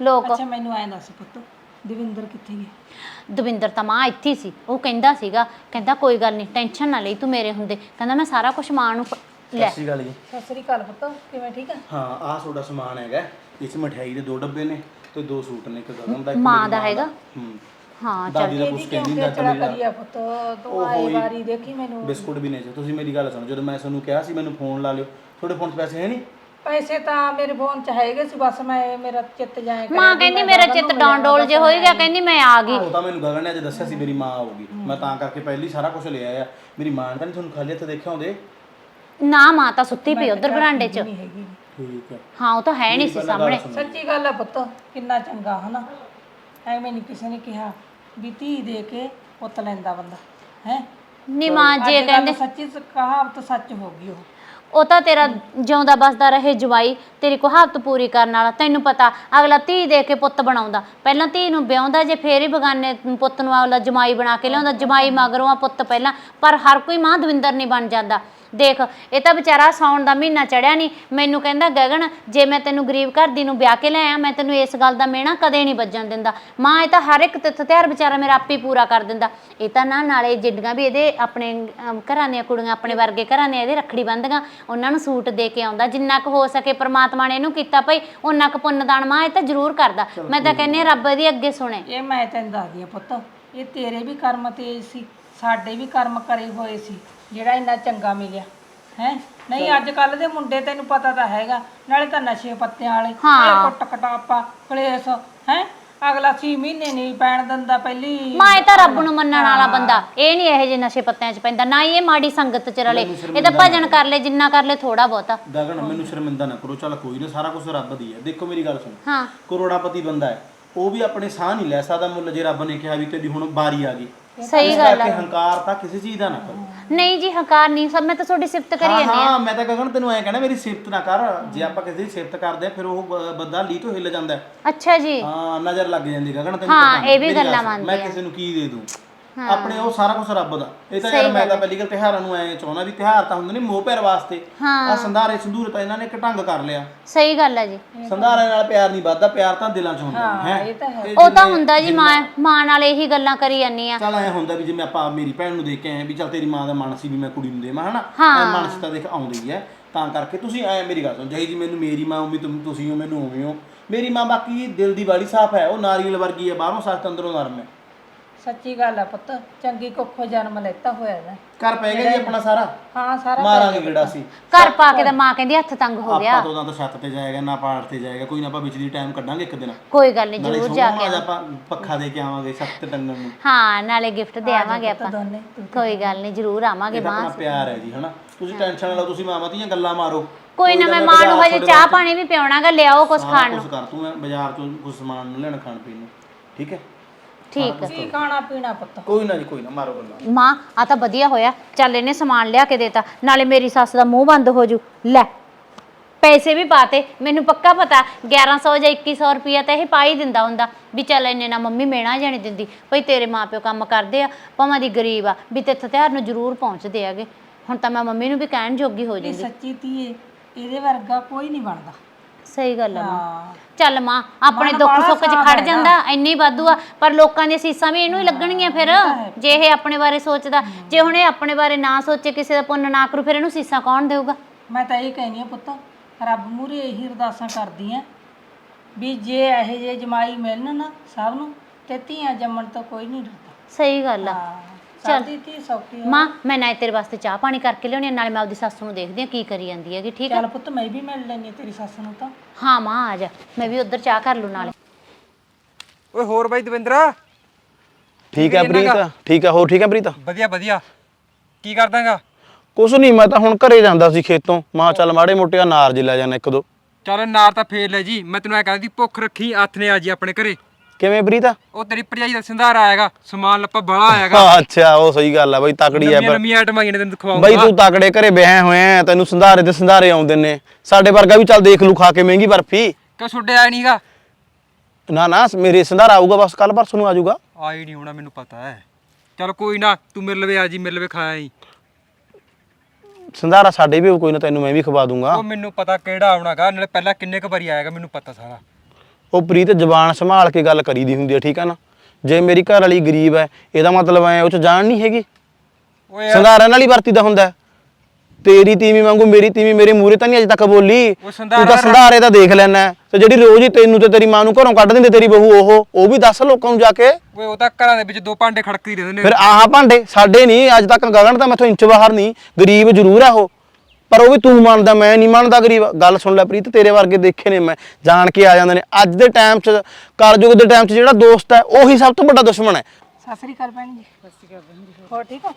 ਲੋਕ ਅੱਛਾ ਮੈਨੂੰ ਐਂ ਦੱਸ ਪੁੱਤ ਦਵਿੰਦਰ ਕਿੱਥੇ ਗਿਆ? ਦਵਿੰਦਰ ਤਾਂ ਮਾਂ ਇੱਥੇ ਹੀ ਸੀ ਉਹ ਕਹਿੰਦਾ ਸੀਗਾ ਕਹਿੰਦਾ ਕੋਈ ਗੱਲ ਨਹੀਂ ਟੈਨਸ਼ਨ ਨਾ ਲਈ ਤੂੰ ਮੇਰੇ ਹੁੰਦੇ। ਕਹਿੰਦਾ ਮੈਂ ਸਾਰਾ ਕੁਝ ਮਾਂ ਨੂੰ ਪ- ਲੈ। ਸੱਚੀ ਗੱਲ ਜੀ। ਸਤਿ ਸ੍ਰੀ ਅਕਾਲ ਪੁੱਤ ਕਿਵੇਂ ਠੀਕ ਆ? ਹਾਂ ਆਹ ਤੁਹਾਡਾ ਸਮਾਨ ਹੈਗਾ ਇਸ ਮਠਿਆਈ ਦੇ ਦੋ ਡੱਬੇ ਨੇ ਤੇ ਦੋ ਸੂਟ ਨੇ ਇੱਕ ਗਗਨ ਦਾ ਇੱਕ ਮਾਂ ਮੇਰੀ ਦਾ। ਹੈਗਾ? ਹੂੰ। ਹਾਂ ਦਾਦੀ ਦਾ ਕੁਝ ਕਹਿੰਦੀ ਨਾ ਚੜਾ ਕਰੀਆ ਪੁੱਤ ਤੂੰ ਆਈ ਵਾਰੀ ਦੇਖੀ ਮੈਨੂੰ। ਬਿਸਕੁਟ ਵੀ ਨਹੀਂ ਸੀ ਤੁਸੀਂ ਮੇਰੀ ਗੱਲ ਸੁਣੋ ਜਦੋਂ ਮੈਂ ਤੁਹਾਨੂੰ ਕਿਹਾ ਸੀ ਮੈਨੂੰ ਫੋਨ ਲਾ ਲਿਓ ਤੁਹਾਡੇ ਫੋਨ 'ਚ ਪੈਸੇ ਹੈ ਨਹੀਂ? ਪੈਸੇ ਤਾਂ ਮੇਰੇ ਫੋਨ 'ਚ ਹੈਗੇ ਸੀ ਬਸ ਮੈਂ ਮੇਰਾ ਚਿੱਤ ਜਾਏ ਮਾਂ ਕਹਿੰਦੀ ਮੇਰਾ ਚਿੱਤ ਡੌਂਡੋਲ ਜੇ ਹੋਈ ਗਿਆ ਕਹਿੰਦੀ ਮੈਂ ਆ ਗਈ। ਉਹ ਤਾਂ ਮੈਨੂੰ ਗਗਨ ਨੇ ਅੱਜ ਦੱਸਿਆ ਸੀ ਮੇਰੀ ਮਾਂ ਆਊਗੀ ਮੈਂ ਤਾਂ ਕਰਕੇ ਪਹਿਲੀ ਸਾਰਾ ਕੁਝ ਲੈ ਆਇਆ। ਮੇਰੀ ਮਾਂ ਨੇ ਤਾਂ ਨਹੀਂ ਤੁਹਾਨੂੰ ਖਾਲੀ ਹੱਥ ਦੇਖਿਆ ਹੁੰਦੇ? ਨਾ ਮਾਂ ਤਾਂ ਸੁੱਤੀ ਪਈ ਉਧਰ ਬਰਾਂਡੇ 'ਚ। ਨਹੀਂ ਹੈਗੀ। ਠੀਕ ਹੈ। ਹਾਂ ਉਹ ਤਾਂ ਹੈ ਨਹੀਂ ਸੀ ਸਾਹਮਣੇ। ਸੱਚੀ ਗੱਲ ਆ ਪੁੱਤ ਕਿੰਨਾ ਚੰਗਾ ਹਨਾ? ਐਵੇਂ ਨਹੀਂ ਕਿਸੇ ਨੇ ਕਿਹਾ। ਵੀ ਧੀ ਦੇ ਕੇ ਪੁੱਤ ਲੈਂਦਾ ਬੰਦਾ ਹੈ? ਨੀ ਮਾਂ ਜੇ ਕਹਿੰਦੇ ਸੱਚੀ ਸ- ਕਹਾਵਤ ਸੱਚ ਹੋ ਗਈ ਉਹ। ਉਹ ਤਾਂ ਤੇਰਾ ਜਿਉਂਦਾ ਬਸਦਾ ਰਹੇ ਜਵਾਈ ਤੇਰੀ ਕਹਾਵਤ ਪੂਰੀ ਕਰਨ ਵਾਲਾ ਤੈਨੂੰ ਪਤਾ ਅਗਲਾ ਧੀ ਦੇ ਕੇ ਪੁੱਤ ਬਣਾਉਂਦਾ। ਪਹਿਲਾਂ ਧੀ ਨੂੰ ਵਿਆਹੁੰਦਾ ਜੇ ਫੇਰ ਹੀ ਬਗਾਨੇ ਪੁੱਤ ਨੂੰ ਅਗਲਾ ਜਮਾਈ ਬਣਾ ਕੇ ਲਿਆਉਂਦਾ ਜਮਾਈ ਮਗਰੋਂ ਆ ਪੁੱਤ ਪਹਿਲਾਂ ਪਰ ਹਰ ਕੋਈ ਮਾਂ ਦਵਿੰਦਰ ਨਹੀਂ ਬਣ ਜਾਂਦਾ। ਦੇਖ ਇਹ ਤਾਂ ਵਿਚਾਰਾ ਸੌਣ ਦਾ ਮਹੀਨਾ ਚੜਿਆ ਨਹੀਂ ਮੈਨੂੰ ਕਹਿੰਦਾ ਗਗਨ ਜੇ ਮੈਂ ਤੈਨੂੰ ਗਰੀਬ ਘਰ ਦੀ ਨੂੰ ਵਿਆਹ ਕੇ ਲਿਆਇਆ ਮੈਂ ਤੈਨੂੰ ਇਸ ਗੱਲ ਦਾ ਮਿਹਣਾ ਕਦੇ ਨਹੀਂ ਵੱਜਣ ਦਿੰਦਾ। ਮਾਂ ਇਹ ਤਾਂ ਹਰ ਇੱਕ ਤਿੱਥ ਤਿਉਹਾਰ ਵਿਚਾਰਾ ਮੇਰਾ ਆਪੇ ਹੀ ਪੂਰਾ ਕਰ ਦਿੰਦਾ। ਇਹ ਤਾਂ ਨਾ ਨਾਲੇ ਜਿੱਡੀਆਂ ਵੀ ਇਹਦੇ ਆਪਣੇ ਅਮ, ਘਰਾਂ ਦੀਆਂ ਕੁੜੀਆਂ ਆਪਣੇ ਵਰਗੇ ਘਰਾਂ ਦੀਆਂ ਇਹਦੇ ਰੱਖੜੀ ਬੰਨ੍ਹਦੀਆਂ ਉਹਨਾਂ ਨੂੰ ਸੂਟ ਦੇ ਕੇ ਆਉਂਦਾ ਜਿੰਨਾ ਕੁ ਹੋ ਸਕੇ ਪ੍ਰਮਾਤਮਾ ਨੇ ਇਹਨੂੰ ਕੀਤਾ ਭਈ ਉਹਨਾਂ ਕੁ ਪੁੰਨਦਾਨ ਮਾਂ ਇਹ ਤਾਂ ਜ਼ਰੂਰ ਕਰਦਾ। ਮੈਂ ਤਾਂ ਕਹਿੰਦੀ ਹਾਂ ਰੱਬ ਇਹਦੀ ਅੱਗੇ ਸੁਣੇ। ਇਹ ਮੈਂ ਤੈਨੂੰ ਦੱਸਦੀ ਆ ਪੁੱਤ ਇਹ ਤੇਰੇ ਵੀ ਕਰਮ ਤੇਜ ਸੀ ਸਾਡੇ ਵੀ ਕਰਮ ਕਰੇ ਹੋਏ ਸੀ ਜਿਹੜਾ ਇੰਨਾ ਚੰਗਾ ਮਿਲਿਆ ਹੈ? ਨਹੀਂ ਅੱਜ ਕੱਲ ਦੇ ਮੁੰਡੇ ਤੈਨੂੰ ਪਤਾ ਤਾਂ ਹੈਗਾ ਨਾਲੇ ਤਾਂ ਨਸ਼ੇ ਪੱਤਿਆਂ ਵਾਲੇ ਨਾਲੇ ਕੁੱਟ ਕਟਾਪਾ ਕਲੇਸ਼ ਹੈ? ਅਗਲਾ 6 ਮਹੀਨੇ ਨਹੀਂ ਪੈਣ ਦਿੰਦਾ ਪਹਿਲੀ। ਮਾਂ ਇਹ ਤਾਂ ਰੱਬ ਨੂੰ ਮੰਨਣ ਵਾਲਾ ਬੰਦਾ। ਇਹ ਨਹੀਂ ਇਹੋ ਜਿਹੇ ਨਸ਼ੇ ਪੱਤਿਆਂ 'ਚ ਪੈਂਦਾ। ਨਾ ਹੀ ਇਹ ਮਾੜੀ ਸੰਗਤ 'ਚ ਰਲੇ। ਇਹ ਤਾਂ ਭਜਨ ਕਰ। ਲੈ ਜਿੰਨਾ ਕਰ ਲੈ ਥੋੜਾ ਬਹੁਤਾ। ਗਗਨ ਮੈਨੂੰ ਸ਼ਰਮਿੰਦਾ ਨਾ ਕਰੋ। ਚੱਲ ਕੋਈ ਨਾ ਸਾਰਾ ਕੁਝ ਰੱਬ ਦੀ ਹੈ। ਦੇਖੋ ਮੇਰੀ ਗੱਲ ਸੁਣ। ਹਾਂ। ਕਰੋੜਾਪਤੀ ਬੰਦਾ ਹੈ। ਉਹ ਵੀ ਆਪਣੇ ਸਾਹ ਨਹੀਂ ਲੈ ਸਕਦਾ ਮੁੱਲ ਜੇ ਰੱਬ ਨੇ ਕਿਹਾ ਵੀ ਤੇਰੀ ਹੁਣ ਬਾਰੀ ਆ ਗਈ। ਸਹੀ ਗੱਲ ਆ ਹੰਕਾਰ ਤਾਂ ਕਿਸੇ ਚੀਜ਼ ਦਾ ਨਾ ਕਰੋ ਨਹੀਂ ਜੀ ਹੰਕਾਰ ਨਹੀਂ ਸਭ ਮੈਂ ਤਾਂ ਤੁਹਾਡੀ ਸਿਫਤ ਕਰੀ ਹਾਂ ਜਾਂਦੀ ਆ ਹਾਂ ਮੈਂ ਤਾਂ ਕਹਿੰਦਾ ਤੈਨੂੰ ਐਂ ਕਹਿਣਾ ਮੇਰੀ ਸਿਫਤ ਨਾ ਕਰ ਜੇ ਆਪਾਂ ਕਿਸੇ ਦੀ ਸਿਫਤ ਕਰਦੇ ਆ ਫਿਰ ਉਹ ਬ- ਬੰਦਾ ਲੀ ਤੋਂ ਹਿੱਲ ਜਾਂਦਾ ਹੈ। ਅੱਛਾ ਜੀ ਹਾਂ ਨਜ਼ਰ ਲੱਗ ਜਾਂਦੀ ਗਗਨ ਤੈਨੂੰ ਹਾਂ, ਪਤਾ। ਇਹ ਵੀ ਗੱਲ ਮੰਨਦੇ ਮੈਂ। ਕਿਸੇ ਨੂੰ ਕੀ ਦੇ ਦੂੰ ਆਪਣੇ ਉਹ ਸਾਰਾ ਕੁਝ ਰੱਬ ਦਾ। ਇਹ ਤਾਂ ਯਾਰ ਮੈਂ ਤਾਂ ਹੈ। ਪਹਿਲੀ ਗੱਲ ਤਿਉਹਾਰਾਂ ਨੂੰ ਐ ਚਾਹੁੰਦਾ ਵੀ ਤਿਉਹਾਰ ਤਾਂ ਹੁੰਦੇ ਨੇ ਮੋਹ ਪਿਆਰ ਵਾਸਤੇ। ਆ ਸੰਧਾਰੇ ਸੰਧੂਰ ਤਾਂ ਇਹਨਾਂ ਨੇ ਇੱਕ ਢੰਗ ਕਰ ਲਿਆ। ਸਹੀ ਗੱਲ ਆ ਜੀ। ਸੰਧਾਰੇ ਨਾਲ ਪਿਆਰ ਨਹੀਂ ਵੱਧਦਾ ਪਿਆਰ ਤਾਂ ਦਿਲਾਂ 'ਚ ਹੁੰਦਾ। ਹੈ ਇਹ ਤਾਂ ਹੈ। ਉਹ ਤਾਂ ਹੁੰਦਾ ਜੀ ਮਾਂ ਮਾਂ ਨਾਲ ਇਹੀ ਗੱਲਾਂ ਕਰੀ ਜਾਂਦੀ ਆ। ਚੱਲ ਐ ਹੁੰਦਾ ਵੀ ਜਿਵੇਂ ਆਪਾਂ ਮੇਰੀ ਭੈਣ ਨੂੰ ਦੇਖ ਕੇ ਆਏ ਵੀ ਚੱਲ ਤੇਰੀ ਮਾਂ ਦਾ ਮਨ ਸੀ ਵੀ ਮੈਂ ਕੁੜੀ ਨੂੰ ਦੇਵਾਂ ਹਨਾ? ਹਾਂ। ਐ ਮਨ 'ਚ ਤਾਂ ਦੇਖ ਆਉਂਦੀ ਹੈ ਤਾਂ ਕਰਕੇ ਤੁਸੀਂ ਐ ਮੇਰੀ ਗੱਲ ਸੁਣ ਜਿਹੀ ਜੀ ਮੈਨੂੰ ਮੇਰੀ ਮਾਂ ਉਮੀ ਤੁਮ ਤੁਸੀਂ ਹੋ ਮੈਨੂੰ ਉਵੇਂ ਹੋ। ਮੇਰੀ ਮਾਂ ਬਾਕੀ ਦਿਲ ਦੀ ਵਾਲੀ ਸਾਫ਼ ਹੈ ਉਹ ਨਾਰੀਅਲ ਵਰਗੀ ਹੈ ਬਾਹਰੋਂ ਸਖਤ ਅੰਦਰੋਂ ਨਰਮ ਹੈ। ਸੱਚੀ ਗੱਲ ਆ ਪੁੱਤ ਚੰਗੀ ਕੁੱਖੋਂ ਜਨਮ ਲੈਤਾ ਹੋਇਆ ਹੈ ਘਰ ਪੈ ਗਿਆ ਜੀ ਆਪਣਾ ਸਾਰਾ? ਹਾਂ ਸਾਰਾ ਮਾਰਾਂਗੇ ਕਿਹੜਾ ਸੀ? ਘਰ ਪਾ ਕੇ ਤਾਂ ਮਾਂ ਕਹਿੰਦੀ ਹੱਥ ਤੰਗ ਹੋ ਗਿਆ। ਆਪਾਂ ਤੋਂ ਤਾਂ ਛੱਤ ਤੇ ਜਾਏਗਾ ਨਾ ਪਾੜ ਤੇ ਜਾਏਗਾ ਕੋਈ ਨਾ ਆਪਾਂ ਵਿੱਚ ਦੀ ਟਾਈਮ ਕੱਢਾਂਗੇ ਇੱਕ ਦਿਨ। ਕੋਈ ਗੱਲ ਨਹੀਂ ਨਾਲੇ ਜ਼ਰੂਰ ਜਾ ਸੋਹਣਾ ਕੇ ਜਿਹਾ ਆਪਾਂ ਪੱਖਾ ਦੇ ਕੇ ਆਵਾਂਗੇ ਛੱਤ ਤੇ ਟੰਗਣ ਨੂੰ। ਹਾਂ ਨਾਲੇ ਗਿਫਟ ਦੇ ਆਵਾਂਗੇ ਆਪਾਂ। ਦੋਨੇ ਕੋਈ ਗੱਲ ਨਹੀਂ ਜ਼ਰੂਰ ਆਵਾਂਗੇ ਇਹ ਤਾਂ ਮਾਂ। ਆਪਣਾ ਪਿਆਰ ਹੈ ਜੀ ਹਨਾ? ਤੁਸੀਂ ਟੈਨਸ਼ਨ ਨਾ ਲਓ ਤੁਸੀਂ ਮਾਵਾਂ ਦੀਆਂ ਗੱਲਾਂ ਮਾਰੋ। ਕੋਈ ਨਾ ਮੈਂ ਮਾਂ ਨੂੰ ਹਜੇ ਚਾਹ ਪਾਣੀ ਵੀ ਪਿਉਣਾਗਾ ਲਿਆਓ ਕੁਝ ਖਾਣ ਨੂੰ। ਕੁਝ ਕਰ ਤੂੰ ਮੈਂ ਬਾਜ਼ਾਰ ਤੋਂ ਕੁਝ ਸਮਾਨ ਲੈਣ ਖਾਣ ਪੀਣ ਨੂੰ। ਠੀਕ ਹੈ? ਠੀਕ ਕੀ ਖਾਣਾ ਪੀਣਾ ਪੁੱਤ। ਕੋਈ ਨਾ ਜੀ ਕੋਈ ਨਾ ਮਾਰੋ ਗੱਲਾਂ। ਮਾਂ ਆ ਤਾਂ ਵਧੀਆ ਹੋਇਆ। ਚੱਲ ਇਹਨੇ ਸਮਾਨ ਲਿਆ ਕੇ ਦੇਤਾ। ਨਾਲੇ ਮੇਰੀ ਸੱਸ ਦਾ ਮੂੰਹ ਬੰਦ ਹੋ ਜੂ। ਲੈ ਪੈਸੇ ਵੀ ਪਾਤੇ। ਮੈਨੂੰ ਪੱਕਾ ਪਤਾ 1100 ਜਾਂ 2100 ਰੁਪਿਆ ਤਾਂ ਇਹ ਪਾ ਹੀ ਦਿੰਦਾ ਹੁੰਦਾ। ਵੀ ਚੱਲ ਇੰਨੇ ਨਾ ਮੰਮੀ ਮੇਣਾ ਜਾਣੀ ਦਿੰਦੀ। ਭਈ ਤੇਰੇ ਮਾਪਿਓ ਕੰਮ ਕਰਦੇ ਆ ਭਾਵੇਂ ਦੀ ਗਰੀਬ ਆ। ਵੀ ਤੇ ਤਿਉਹਾਰ ਨੂੰ ਜ਼ਰੂਰ ਪਹੁੰਚਦੇ ਆਗੇ ਹੁਣ ਤਾਂ ਮੈਂ ਮੰਮੀ ਨੂੰ ਵੀ ਕਹਿਣ ਜੋਗੀ ਹੋ ਇਹ ਜਾਂਦੀ। ਸੱਚੀ ਧੀਏ ਇਹਦੇ ਵਰਗਾ ਕੋਈ ਨਹੀਂ ਬਣਦਾ। ਸਹੀ ਗੱਲ ਆ ਮਾਂ। ਹਾਂ। ਚੱਲ ਮਾਂ ਆਪਣੇ ਮਨ ਦੁੱਖ ਬਾਹਲਾ ਸੁੱਖ 'ਚ ਸਾਫ਼ ਖੜ ਹੈ ਜਾਂਦਾ ਇੰਨੀ ਵਾਧੂ ਆ ਪਰ ਲੋਕਾਂ ਦੀਆਂ ਸੀਸਾਂ ਵੀ ਇਹਨੂੰ ਹੀ ਲੱਗਣਗੀਆਂ ਫਿਰ। ਜੇ ਇਹ ਆਪਣੇ ਬਾਰੇ ਸੋਚਦਾ ਜੇ ਹੁਣ ਇਹ ਆਪਣੇ ਬਾਰੇ ਨਾ ਸੋਚੇ ਕਿਸੇ ਦਾ ਪੁੰਨ ਨਾ ਕਰੂ ਫਿਰ ਇਹਨੂੰ ਸੀਸਾਂ ਕੌਣ ਦੇਊਗਾ? ਮੈਂ ਤਾਂ ਇਹ ਕਹਿੰਦੀ ਆ ਪੁੱਤ ਰੱਬ ਮੂਰੇ ਇਹੀ ਅਰਦਾਸਾਂ ਕਰਦੀ ਆ ਵੀ ਜੇ ਇਹੋ ਜਿਹੇ ਜਮਾਈ ਮਿਲਣ ਨਾ ਸਭ ਨੂੰ ਤੇ ਧੀਆਂ ਜੰਮਣ ਤੋਂ ਕੋਈ ਨਹੀਂ ਡਰਦਾ। ਸਹੀ ਗੱਲ ਆ। ਹਾਂ। ਧੀ ਸੌਖੀ ਹੋ ਮਾਂ ਮੈਂ ਨਾ ਤੇਰੇ ਵਾਸਤੇ ਚਾਹ ਪਾਣੀ ਕਰਕੇ ਲਿਆਉਣੀ ਆ, ਨਾਲੇ ਮੈਂ ਆਪਦੀ ਸੱਸ ਨੂੰ ਦੇਖਦੀ ਆ ਕੀ ਕਰੀ ਜਾਂਦੀ ਹੈਗੀ ਠੀਕ ਆ? ਚੱਲ ਪੁੱਤ ਮੈਂ ਵੀ ਮਿਲ ਲੈਣੀ ਤੇਰੀ ਸੱਸ ਨੂੰ ਤਾਂ। ਹਾਂ ਮਾਂ ਆ ਜਾ। ਮੈਂ ਵੀ ਉੱਧਰ ਚਾਹ ਕਰ ਲੂ ਨਾਲੇ। ਓਏ ਹੋਰ ਬਾਈ ਦਵਿੰਦਰਾ? ਠੀਕ ਹੈ ਪ੍ਰੀਤ? ਠੀਕ ਹੈ ਹੋਰ ਠੀਕ ਹੈ ਪ੍ਰੀਤ? ਵਧੀਆ ਵਧੀਆ। ਕੀ ਕਰਦਾਂਗਾ? ਕੁਛ ਨਹੀਂ ਮੈਂ ਤਾਂ ਹੁਣ ਘਰੇ ਜਾਂਦਾ ਸੀ ਖੇਤੋਂ। ਮਾਂ ਚੱਲ ਮਾੜੇ ਮੋਟੇ ਅਨਾਰ ਜੀ ਲੈ ਜਾਣਾ ਇੱਕ ਦੋ। ਚੱਲ ਨਾਰ ਤਾਂ ਫੇਰ ਲੈ ਜੀ। ਮੈਂ ਤੈਨੂੰ ਐ ਕਹਿੰਦੀ ਭੁੱਖ ਰੱਖੀ ਹੱਥ ਨੇ ਆ ਜੀ ਆਪਣੇ ਘਰੇ। ਕਿਵੇਂ ਪ੍ਰੀਤ? ਉਹ ਤੇਰੀ ਭਰਜਾਈ ਦਾ ਸੰਧਾਰ ਆਏਗਾ ਸਮਾਨ ਲੱਪਾ ਬੜਾ ਆਏਗਾ। ਅੱਛਾ ਉਹ ਸਹੀ ਗੱਲ ਆ ਬਈ ਤਕੜੀ ਆ ਨਵੀਆਂ ਨਵੀਆਂ ਆਈਟਮਾਂ ਆਈਆਂ ਨੇ ਤੈਨੂੰ ਬਈ ਦਿਖਾਉਂਗਾ ਤੂੰ ਤਕੜੇ ਘਰੇ ਵਿਆਹ ਹੋਇਆ ਤੈਨੂੰ ਸੰਧਾਰੇ ਤੇ ਸੰਧਾਰੇ ਆਉਂਦੇ ਨੇ। ਸਾਡੇ ਵਰਗਾ ਵੀ ਚੱਲ ਦੇਖ ਲੂ ਖਾ ਕੇ ਮਹਿੰਗੀ ਬਰਫੀ। ਕਿ ਛੁੱਡੇ ਆਇਆ ਨਹੀਂਗਾ ਨਾ ਨਾ ਮੇਰੇ ਸੰਧਾਰਾ ਆਊਗਾ ਬਸ ਕੱਲ ਪਰਸੋਂ ਨੂੰ ਆਜੂਗਾ ਆਈ ਨਹੀਂ ਹੋਣਾ ਮੈਨੂੰ ਪਤਾ ਹੈ। ਚੱਲ ਕੋਈ ਨਾ ਤੂੰ ਮੇਰੇ ਲਵੇ ਆ ਜੀ ਮੇਰੇ ਲਵੇ ਖਾਇਆ ਹੀ ਸੰਧਾਰਾ ਸਾਡੇ ਵੀ ਕੋਈ ਨਾ ਤੈਨੂੰ ਮੈਂ ਵੀ ਖਵਾ ਦੂੰਗਾ। ਉਹ ਮੈਨੂੰ ਪਤਾ ਕਿਹੜਾ ਆਉਣਾਗਾ ਨਾਲੇ ਪਹਿਲਾਂ ਕਿੰਨੇ ਕੁ ਵਾਰੀ ਆਏਗਾ ਮੈਨੂੰ ਪਤਾ ਸਾਰਾ। ਉਹ ਪ੍ਰੀਤ ਜ਼ਬਾਨ ਸੰਭਾਲ ਕੇ ਗੱਲ ਕਰੀਦੀ ਹੁੰਦੀ ਹੈ ਠੀਕ ਹੈ ਨਾ? ਜੇ ਮੇਰੀ ਘਰ ਵਾਲੀ ਗਰੀਬ ਹੈ ਇਹਦਾ ਮਤਲਬ ਐ ਉਹ ਚ ਜਾਣ ਨਹੀਂ ਹੈਗੀ? ਓਏ ਸੰਧਾਰਾ ਨਾਲ ਹੀ ਵਰਤੀਦਾ ਹੁੰਦਾ ਹੈ। ਤੇਰੀ ਤੀਵੀਂ ਵਾਂਗੂ ਮੇਰੀ ਤੀਵੀਂ ਮੇਰੇ ਮੂਹਰੇ ਤਾਂ ਨਹੀਂ ਅਜੇ ਤੱਕ ਬੋਲੀ। ਉਹ ਤੂੰ ਸੰਧਾਰਾ ਤਾਂ ਸੰਧਾਰੇ ਤਾਂ ਦੇਖ ਲੈਣਾ ਤੇ ਜਿਹੜੀ ਰੋਜ਼ ਹੀ ਤੈਨੂੰ ਤੇ ਤੇਰੀ ਮਾਂ ਨੂੰ ਘਰੋਂ ਕੱਢ ਦਿੰਦੇ ਤੇਰੀ ਬਹੂ ਉਹ ਉਹ ਵੀ ਦੱਸ ਲੋਕਾਂ ਨੂੰ ਜਾ ਕੇ। ਓਏ ਉਹ ਤਾਂ ਘਰਾਂ ਦੇ ਵਿੱਚ ਦੋ ਭਾਂਡੇ ਖੜਕਦੀ ਰਹਿੰਦੇ ਨੇ। ਫਿਰ ਆਹ ਭਾਂਡੇ ਸਾਡੇ ਨਹੀਂ ਅੱਜ ਤੱਕ ਗਗਨ ਤਾਂ ਮੈਥੋਂ ਇੰਚ ਬਾਹਰ ਨਹੀਂ। ਗਰੀਬ ਜ਼ਰੂਰ ਆ ਉਹ। ਪਰ ਉਹ ਵੀ ਤੂੰ ਮੰਨਦਾ ਮੈਂ ਨਹੀਂ ਮੰਨਦਾ ਗਰੀਬ। ਗੱਲ ਸੁਣ ਲੈ ਪ੍ਰੀਤ ਤੇਰੇ ਵਰਗੇ ਦੇਖੇ ਨੇ ਮੈਂ ਜਾਣ ਕੇ ਆ ਜਾਂਦੇ ਨੇ। ਅੱਜ ਦੇ ਟਾਈਮ 'ਚ ਕਲਯੁਗ ਦੇ ਟਾਈਮ 'ਚ ਜਿਹੜਾ ਦੋਸਤ ਹੈ ਉਹੀ ਸਭ ਤੋਂ ਵੱਡਾ ਦੁਸ਼ਮਣ ਹੈ। ਸਤਿ ਸ੍ਰੀ ਅਕਾਲ ਭੈਣ ਜੀ। ਸਤਿ ਸ੍ਰੀ ਅਕਾਲ ਭੈਣ ਜੀ। ਹੋਰ ਠੀਕ ਹੋ?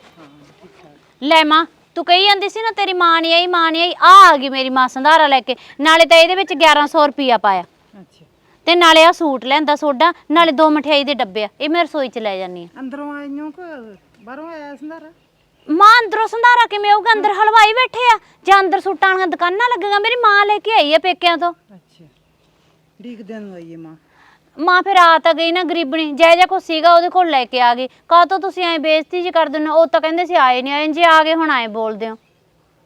ਲੈ ਮਾਂ ਤੂੰ ਕਹੀ ਜਾਂਦੀ ਸੀ ਨਾ ਤੇਰੀ ਮਾਂ ਨਹੀਂ ਆਈ ਮਾਂ ਨਹੀਂ ਆਈ ਆ ਆ ਗਈ ਮੇਰੀ ਮਾਂ ਸੰਧਾਰਾ ਲੈ ਕੇ। ਨਾਲੇ ਤਾਂ ਇਹਦੇ ਵਿੱਚ 1100 ਰੁਪਿਆ ਪਾਇਆ। ਅੱਛਾ। ਤੇ ਨਾਲੇ ਆ ਸੂਟ ਲੈਂਦਾ ਸੋਡਾ ਨਾਲੇ ਦੋ ਮਠਿਆਈ ਦੇ ਡੱਬੇ ਆ। ਇਹ ਮੈਂ ਰਸੋਈ 'ਚ ਲੈ ਜਾਨੀ ਆ ਅੰਦਰੋਂ ਆਈਓ ਕਿ ਬਾਹਰੋਂ ਆਇਆ ਸੰਧਾਰਾ? ਮਾਂ ਅੰਦਰੋਂ ਸੰਧਾਰਾ ਕਿਵੇਂ ਆਊਗਾ? ਅੰਦਰ ਹਲਵਾਈ ਬੈਠੇ ਆ। ਜਾਂ ਅੰਦਰ ਸੂਟਾਂ ਵਾਲੀਆਂ ਦੁਕਾਨਾਂ ਲੱਗੀਆਂ ਮੇਰੀ ਮਾਂ ਲੈ ਕੇ ਆਈ ਆ ਪੇਕਿਆਂ ਤੋਂ। ਅੱਛਾ। ਡੀਕਦਿਆਂ ਨੂੰ ਆਈਏ ਮਾਂ। ਮਾਂ ਫਿਰ ਆ ਤਾਂ ਗਈ ਨਾ ਗਰੀਬਣੀ। ਜੈ ਜੈ ਕੋ ਸੀਗਾ ਉਹਦੇ ਕੋਲ ਲੈ ਕੇ ਆ ਗਈ। ਕਾਹ ਤੋਂ ਤੁਸੀਂ ਐ ਬੇਇੱਜ਼ਤੀ ਜੀ ਕਰ ਦਿੰਦੇ ਹੋ? ਉਹ ਤਾਂ ਕਹਿੰਦੇ ਸੀ ਆਏ ਨਹੀਂ ਆਏ। ਜੇ ਆ ਗਏ ਹੁਣ ਆਏ ਬੋਲਦੇ ਹੋ।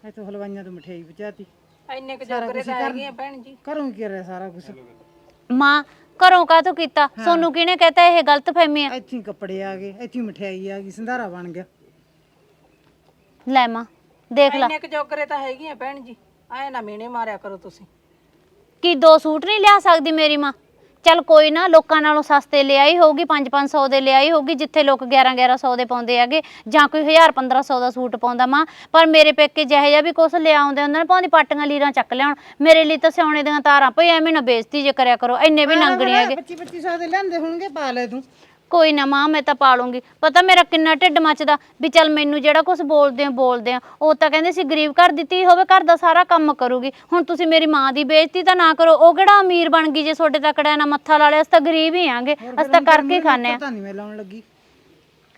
ਇੱਥੋਂ ਹਲਵਾਈਆਂ ਤੋਂ ਮਠਿਆਈ ਬਚਾਤੀ ਇੰਨੇ ਕੁ ਜੋਗਰੇ ਤਾਂ ਹੈਗੀਆਂ ਭੈਣ ਜੀ। ਘਰੋਂ ਕੀ ਰਿਹਾ ਸਾਰਾ ਕੁਝ ਮਾਂ ਘਰੋਂ ਕਾਹ ਤੋਂ ਕੀਤਾ ਸੋਨੂੰ ਕਿਹਨੇ ਕਹਤਾ ਇਹ ਗਲਤ ਫਹਿਮੀ ਆ? ਇੱਥੇ ਹੀ ਕੱਪੜੇ ਆ ਗਏ ਇੱਥੇ ਹੀ ਮਠਿਆਈ ਆ ਗਈ ਸੰਧਾਰਾ ਬਣ ਗਿਆ। ਲੈ ਮਾਂ ਦੇਖ ਲੈ। ਇੰਨੇ ਕੁ ਜੋਗਰੇ ਤਾਂ ਹੈਗੀਆਂ ਭੈਣ ਜੀ। ਐ ਨਾ ਮੀਨੇ ਮਾਰਿਆ ਕਰੋ ਤੁਸੀਂ। ਕੀ ਦੋ ਸੂਟ ਨਹੀਂ ਲਿਆ ਸਕਦੀ ਮੇਰੀ ਮਾਂ? ਚੱਲ ਕੋਈ ਨਾ ਲੋਕਾਂ ਨਾਲੋਂ ਸਸਤੇ ਲਿਆਈ ਹੋਊਗੀ 5-500 ਦੇ ਲਿਆਈ ਹੋਊਗੀ ਜਿੱਥੇ ਲੋਕ 11-1100 ਦੇ ਪਾਉਂਦੇ ਹੈਗੇ ਜਾਂ ਕੋਈ 1000-1500 ਦਾ ਸੂਟ ਪਾਉਂਦਾ ਮਾਂ। ਪਰ ਮੇਰੇ ਪੇਕੇ ਜਿਹੇ ਜਿਹਾ ਵੀ ਕੁਛ ਲਿਆਉਂਦੇ ਹੁੰਦੇ ਨੇ ਭਾਵੇਂ ਪਾਟੀਆਂ ਲੀਰਾਂ ਚੱਕ ਲਿਆਉਣ ਮੇਰੇ ਲਈ ਤਾਂ ਸਿਆਉਣੇ ਦੀਆਂ ਤਾਰਾਂ ਭਈ ਐਵੇਂ ਨਾ ਬੇਇੱਜ਼ਤੀ ਜੇ ਕਰਿਆ ਕਰੋ ਇੰਨੇ ਵੀ ਨੰਗਣੇ ਹੈਗੇ। 25 2500 ਦੇ ਲੈਂਦੇ ਹੋਣਗੇ ਪਾ ਲੈ ਤੂੰ। ਕੋਈ ਨਾ ਮਾਂ ਮੈਂ ਤਾਂ ਪਾਲੂੰਗੀ। ਪਤਾ ਮੇਰਾ ਕਿੰਨਾ ਢਿੱਡ ਮੱਚਦਾ ਵੀ ਚੱਲ ਮੈਨੂੰ ਜਿਹੜਾ ਕੁਝ ਬੋਲਦੇ ਆ ਬੋਲਦੇ ਆ। ਉਹ ਤਾਂ ਕਹਿੰਦੇ ਸੀ ਗਰੀਬ ਘਰ ਦੀ ਧੀ ਹੋਵੇ ਘਰ ਦਾ ਸਾਰਾ ਕੰਮ ਕਰੂਗੀ। ਹੁਣ ਤੁਸੀਂ ਮੇਰੀ ਮਾਂ ਦੀ ਬੇਇੱਜ਼ਤੀ ਤਾਂ ਨਾ ਕਰੋ। ਉਹ ਕਿਹੜਾ ਅਮੀਰ ਬਣ ਗਈ ਜੇ ਤੁਹਾਡੇ ਤੱਕੜਿਆ ਨਾ ਮੱਥਾ ਲਾ ਲਿਆ? ਅਸੀਂ ਤਾਂ ਗਰੀਬ ਹੀ ਆਂਗੇ। ਅਸੀਂ ਤਾਂ ਕਰਕੇ ਖਾਣੇ ਆ। ਪਤਾ ਨਹੀਂ ਮੈਂ ਲਾਉਣ ਲੱਗੀ।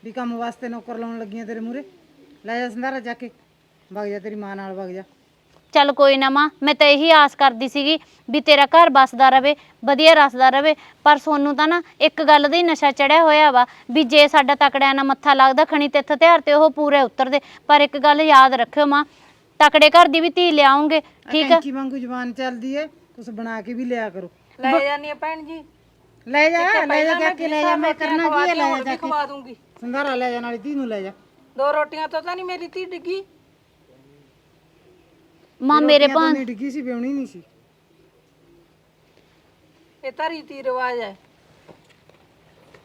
ਵੀ ਕੰਮ ਵਾਸਤੇ ਨੌਕਰ ਲਾਉਣ ਲੱਗੀਆਂ ਤੇਰੇ ਮੂਰੇ ਲੈ ਜਾ ਸੰਧਾਰਾ ਜਾ ਕੇ। ਵਗ ਜਾ ਤੇਰੀ ਮਾਂ ਨਾਲ ਵਗ ਜਾ। ਚੱਲ ਕੋਈ ਨਾ ਮਾਂ ਮੈਂ ਤਾਂ ਇਹੀ ਆਸ ਕਰਦੀ ਸੀਗੀ ਵੀ ਤੇਰਾ ਘਰ ਬਸਦਾ ਰਵੇ ਵਧੀਆ ਰਸਦਾ ਰਵੇ ਪਰ ਸੋਨੂੰ ਤਾਂ ਨਾ ਇੱਕ ਗੱਲ ਦਾ ਹੀ ਨਸ਼ਾ ਚੜਿਆ ਹੋਇਆ ਵਾ ਵੀ ਜੇ ਸਾਡਾ ਤਕੜਿਆਂ ਨਾਲ ਮੱਥਾ ਲੱਗਦਾ ਖਣੀ ਤੇ ਹਥਿਆਰ ਤੇ ਉਹ ਪੂਰੇ ਉਤਰਦੇ ਪਰ ਇੱਕ ਗੱਲ ਯਾਦ ਰੱਖਿਓ ਮਾਂ ਤਕੜੇ ਘਰ ਦੀ ਵੀ ਧੀ ਲਿਆਉਂਗੇ ਠੀਕ ਆ? ਕੈਂਚੀ ਵਾਂਗੂ ਜ਼ਬਾਨ ਚੱਲਦੀ ਏ ਕੁਛ ਬਣਾ ਕੇ ਵੀ ਲਿਆ ਕਰੋ। ਲੈ ਜਾਨੀ ਆ ਭੈਣ ਜੀ। ਲੈ ਜਾ ਲੈ ਜਾ ਜਾ ਕੇ ਲੈ ਜਾ ਮੈਂ ਕਰਨਾ ਕੀ ਹੈ ਲੈ ਜਾ ਜਾ ਕੇ। ਖਵਾ ਦੂੰਗੀ। ਸੰਧਾਰਾ ਲੈ ਜਾ ਨਾਲੇ ਧੀ ਨੂੰ ਲੈ ਜਾ। ਦੋ ਰੋਟੀਆਂ ਤੋਂ ਤਾਂ ਨਹੀਂ ਮੇਰੀ ਧੀ ਡਿੱਗੀ। ਮਾਂ ਮੇਰੇ ਭਾਂ ਨਹੀਂ ਡਿੱਗੀ ਸੀ ਵਿਉਣੀ ਨਹੀਂ ਸੀ। ਇਹ ਤਾਂ ਰੀਤੀ ਰਿਵਾਜ ਹੈ।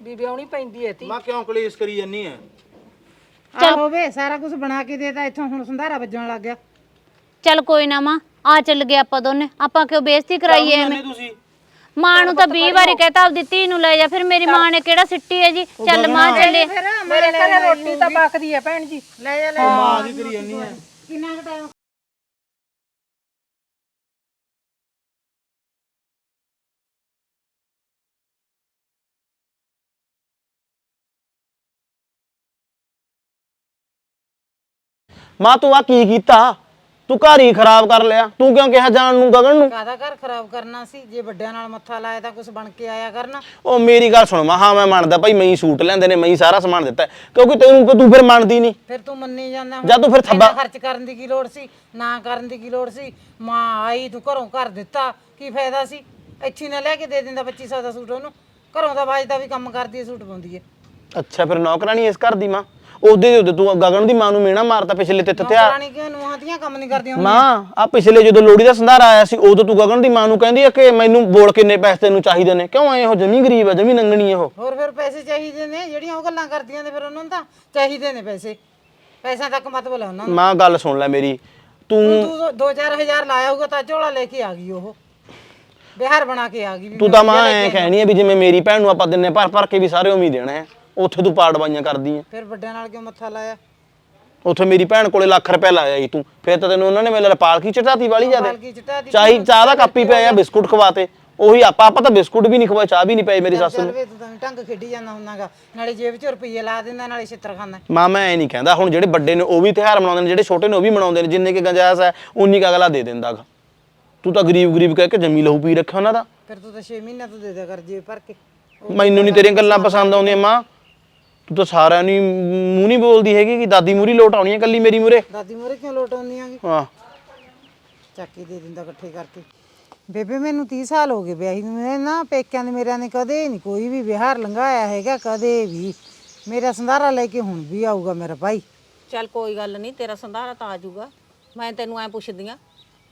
ਵੀ ਵਿਆਹਣੀ ਪੈਂਦੀ ਹੈ ਤੀ ਮਾਂ ਕਿਉਂ ਕਲੇਸ਼ ਕਰੀ ਜਾਨੀ ਐ ਚੱਲ ਹੋਵੇ ਸਾਰਾ ਕੁਝ ਬਣਾ ਕੇ ਦੇਤਾ ਇੱਥੋਂ ਹੁਣ ਸੰਧਾਰਾ ਵੱਜਣ ਲੱਗ ਗਿਆ। ਚੱਲ ਕੋਈ ਨਾ ਮਾਂ ਆ ਚੱਲ ਗਏ ਆਪਾਂ ਦੋਨੇ। ਆਪਾਂ ਕਿਉਂ ਬੇਇੱਜ਼ਤੀ ਕਰਾਈਏ ਐਵੇਂ ਤੁਸੀਂ। ਮਾਂ ਨੂੰ ਤਾਂ 20 ਵਾਰੀ ਕਹਤਾ ਆਪਦੀ ਧੀ ਨੂੰ ਲੈ ਜਾ ਫਿਰ ਮੇਰੀ ਮਾਂ ਨੇ ਕਿਹੜਾ ਸਿੱਟੀ ਹੈ ਜੀ? ਚੱਲ ਮਾਂ ਚੱਲੇ। ਮੇਰੇ ਘਰੇ ਰੋਟੀ ਤਾਂ ਪੱਕਦੀ ਹੈ ਭੈਣ ਜੀ। ਲੈ ਜਾ ਲੈ ਮਾਂ ਦੀ ਕਰੀ ਜਾਨੀ ਐ ਕਿੰਨਾ ਟਾਈਮ ਮਾਂ ਤੂੰ ਆ ਕੀ ਕੀਤਾ? ਤੂੰ ਘਰ ਹੀ ਖਰਾਬ ਕਰ ਲਿਆ। ਤੂੰ ਕਿਉਂ ਕਿਹਾ ਜਾਣ ਨੂੰ ਗਗਨ ਨੂੰ? ਕਾਦਾ ਘਰ ਖਰਾਬ ਕਰਨਾ ਸੀ? ਜੇ ਵੱਡਿਆਂ ਨਾਲ ਮੱਥਾ ਲਾਇਆ ਤਾਂ ਕੁਝ ਬਣ ਕੇ ਆਇਆ ਕਰਨਾ। ਉਹ ਮੇਰੀ ਗੱਲ ਸੁਣ ਮਾ ਹਾਂ ਮੈਂ ਮੰਨਦਾ ਭਾਈ ਮੈਂ ਹੀ ਸੂਟ ਲੈਂਦੇ ਨੇ ਮੈਂ ਹੀ ਸਾਰਾ ਸਮਾਨ ਦਿੱਤਾ। ਹੈ। ਕਿਉਂਕਿ ਤੈਨੂੰ ਤੂੰ ਫਿਰ ਮੰਨਦੀ ਨਹੀਂ। ਫਿਰ ਤੂੰ ਮੰਨੀ ਜਾਂਦਾ ਹੁਣ। ਜਾਂ ਤੂੰ ਫਿਰ ਥੱਬਾ- ਇੰਨਾ ਖਰਚ ਕਰਨ ਦੀ ਕੀ ਲੋੜ ਸੀ? ਨਾ ਕਰਨ ਦੀ ਕੀ ਲੋੜ ਸੀ? ਮਾਂ ਆਈ ਤੂੰ ਘਰੋਂ ਘਰ ਦਿੱਤਾ। ਕੀ ਫਾਇਦਾ ਸੀ? ਇੱਥੇ ਨਾ ਲੈ ਕੇ ਦੇ ਦਿੰਦਾ 2500 ਦਾ ਸੂਟ ਉਹਨੂੰ। ਘਰੋਂ ਦਾ ਵਾਜਦਾ ਵੀ ਕੰਮ ਕਰਦੀ ਹੈ ਸੂਟ ਪਾਉਂਦੀ ਹੈ। ਅੱਛਾ ਫਿਰ ਨੌਕਰਾਨੀ ਇਸ ਘਰ ਦੀ ਮਾਂ? ਉਹਦੇ ਦੇ ਉੱਤੇ ਤੂੰ ਗਗਨ ਦੀ ਮਾਂ ਨੂੰ ਮੇਣਾ ਮਾਰਤਾ ਪਿਛਲੇ ਤੇ ਹਥਿਆਰ ਰਾਣੀ ਕਿਉਂ ਨੂੰਹਾਂ ਦੀਆਂ ਕੰਮ ਨਹੀਂ ਕਰਦੀਆਂ ਮਾਂ ਆ ਪਿਛਲੇ ਜਦੋਂ ਲੋੜੀ ਦਾ ਸੰਧਾਰਾ ਆਇਆ ਸੀ ਉਦੋਂ ਤੂੰ ਗਗਨ ਦੀ ਮਾਂ ਨੂੰ ਕਹਿੰਦੀ ਆ ਕਿ ਮੈਨੂੰ ਬੋਲ ਕਿੰਨੇ ਪੈਸੇ ਤੈਨੂੰ ਚਾਹੀਦੇ ਨੇ। ਕਿਉਂ ਐ ਉਹ ਜਮੀ ਗਰੀਬ ਆ ਜਮੀ ਨੰਗਣੀ ਆ ਉਹ। ਹੋਰ ਫਿਰ ਪੈਸੇ ਚਾਹੀਦੇ ਨੇ? ਜਿਹੜੀਆਂ ਉਹ ਗੱਲਾਂ ਕਰਦੀਆਂ ਨੇ ਫਿਰ ਉਹਨਾਂ ਨੂੰ ਤਾਂ ਚਾਹੀਦੇ ਨੇ ਪੈਸੇ। ਪੈਸਿਆਂ ਤੱਕ ਮਤ ਬੁਲਾ ਉਹਨਾਂ ਨੂੰ। ਮਾਂ ਗੱਲ ਸੁਣ ਲੈ ਮੇਰੀ। ਤੂੰ ਤੂੰ 2-4000 ਲਾਇਆ ਹੋਊਗਾ ਤਾਂ ਝੋਲਾ ਲੈ ਕੇ ਆ ਗਈ ਉਹ। ਬਿਹਾਰ ਬਣਾ ਕੇ ਆ ਗਈ ਵੀ ਤੂੰ ਤਾਂ ਮਾਂ ਐ ਕਹਿਣੀ ਆ ਵੀ ਜਿਵੇਂ ਮੇਰੀ ਭੈਣ ਨੂੰ ਆਪਾਂ ਦਿੰਨੇ ਭਰ ਭਰ ਕੇ ਵੀ ਸਾਰੇ ਉਮੀ ਦੇਣਾ ਹੈ। ਉੱਥੇ ਤੂੰ ਪਾੜਵਾਈਆਂ ਕਰਦੀ ਆ। ਫਿਰ ਵੱਡਿਆਂ ਨਾਲ ਕਿਉਂ ਮੱਥਾ ਲਾਇਆ? ਉੱਥੇ ਮੇਰੀ ਭੈਣ ਕੋਲੇ ਲੱਖ ਰੁਪਏ ਲਾਇਆ ਸੀ ਤੂੰ। ਫਿਰ ਤਾਂ ਤੈਨੂੰ ਉਹਨਾਂ ਨੇ ਮੇਰੇ ਪਾਲ ਕੀ ਚਟਾਤੀ ਵਾਲੀ ਪਾਲ ਜਾਦੇ ਕੀ ਚਟਾ ਦੀ ਚਾਹੀ ਚਾਹ ਦਾ ਕੱਪ ਪਿਆ ਆ ਬਿਸਕੁਟ ਖਵਾਤੇ। ਉਹੀ ਆਪਾਂ ਆਪਾਂ ਤਾਂ ਬਿਸਕੁਟ ਵੀ ਨਹੀਂ ਖਵਾਏ ਚਾਹ ਵੀ ਨਹੀਂ ਪਈ ਮੇਰੀ ਸੱਸ ਚੱਲ ਨੂੰ ਵੇ ਤੂੰ ਤਾਂ ਢੰਗ ਖੇਡੀ ਜਾਂਦਾ ਹੁੰਨਾਗਾ ਨਾਲੇ ਜੇਬ 'ਚ ਰੁਪਈਏ ਲਾ ਦਿੰਦਾ ਨਾਲੇ ਛਿੱਤਰ ਖਾਂਦਾ। ਮਾਂ ਮੈਂ ਐ ਨਹੀਂ ਕਹਿੰਦਾ ਹੁਣ ਜਿਹੜੇ ਵੱਡੇ ਨੇ ਉਹ ਵੀ ਤਿਉਹਾਰ ਮਨਾਉਂਦੇ ਨੇ ਜਿਹੜੇ ਛੋਟੇ ਨੇ ਉਹ ਵੀ ਮਨਾਉਂਦੇ ਨੇ ਜਿੰਨੇ ਕਿ ਗੰਜਾਇਸ਼ ਹੈ ਉਨੀ ਕੁ ਅਗਲਾ ਦੇ ਦਿੰਦਾ ਗਾ ਤੂੰ ਤਾਂ ਗਰੀਬ ਗਰੀਬ ਕਹਿ ਕੇ ਜੰਮੀ ਲਹੂ ਪੀ ਰੱਖਿਆ ਉਹਨਾਂ ਦਾ। ਫਿਰ ਤੂੰ ਤਾਂ 6 ਮਹੀਨਿਆਂ ਤੋਂ ਦੇ ਦਿਆ ਕਰ ਜੇਬ ਭਰ ਕੇ। ਮੈਨੂੰ ਨਹੀਂ ਤੇਰੀਆਂ ਗੱਲਾਂ ਪਸੰਦ ਆਉਂਦੀਆਂ ਮਾਂ। ਤੂੰ ਤਾਂ ਸਾਰਿਆਂ ਨੂੰ ਹੀ ਮੂੰਹ ਨਹੀਂ ਬੋਲਦੀ ਹੈਗੀ ਕਿ ਦਾਦੀ ਮੂਰੀ ਲੋਟ ਆਉਣੀ ਹੈ ਕੱਲੀ ਮੇਰੀ ਮੂਰੇ ਦਾਦੀ ਮੋਰੇ ਕਿਉਂ ਲੋਟ ਆਉਂਦੀਆਂ ਗੀ ਹਾਂ। ਚੱਕ ਕੇ ਦੇ ਦਿੰਦਾ ਇਕੱਠੇ ਕਰਕੇ। ਬੇਬੇ ਮੈਨੂੰ 30 ਸਾਲ ਹੋ ਗਏ ਵਿਆਹੀ ਨੂੰ। ਮੈਂ ਨਾ ਪੇਕਿਆਂ ਦੇ ਮੇਰਿਆਂ ਨੇ ਕਦੇ ਨਹੀਂ ਕੋਈ ਵੀ ਵਿਹਾਰ ਲੰਘਾਇਆ ਹੈਗਾ ਕਦੇ ਵੀ। ਮੇਰਾ ਸੰਧਾਰਾ ਲੈ ਕੇ ਹੁਣ ਵੀ ਆਊਗਾ ਮੇਰਾ ਭਾਈ। ਚੱਲ ਕੋਈ ਗੱਲ ਨਹੀਂ ਤੇਰਾ ਸੰਧਾਰਾ ਤਾਂ ਆ ਜਾਊਗਾ। ਮੈਂ ਤੈਨੂੰ ਐ ਪੁੱਛਦੀ ਆ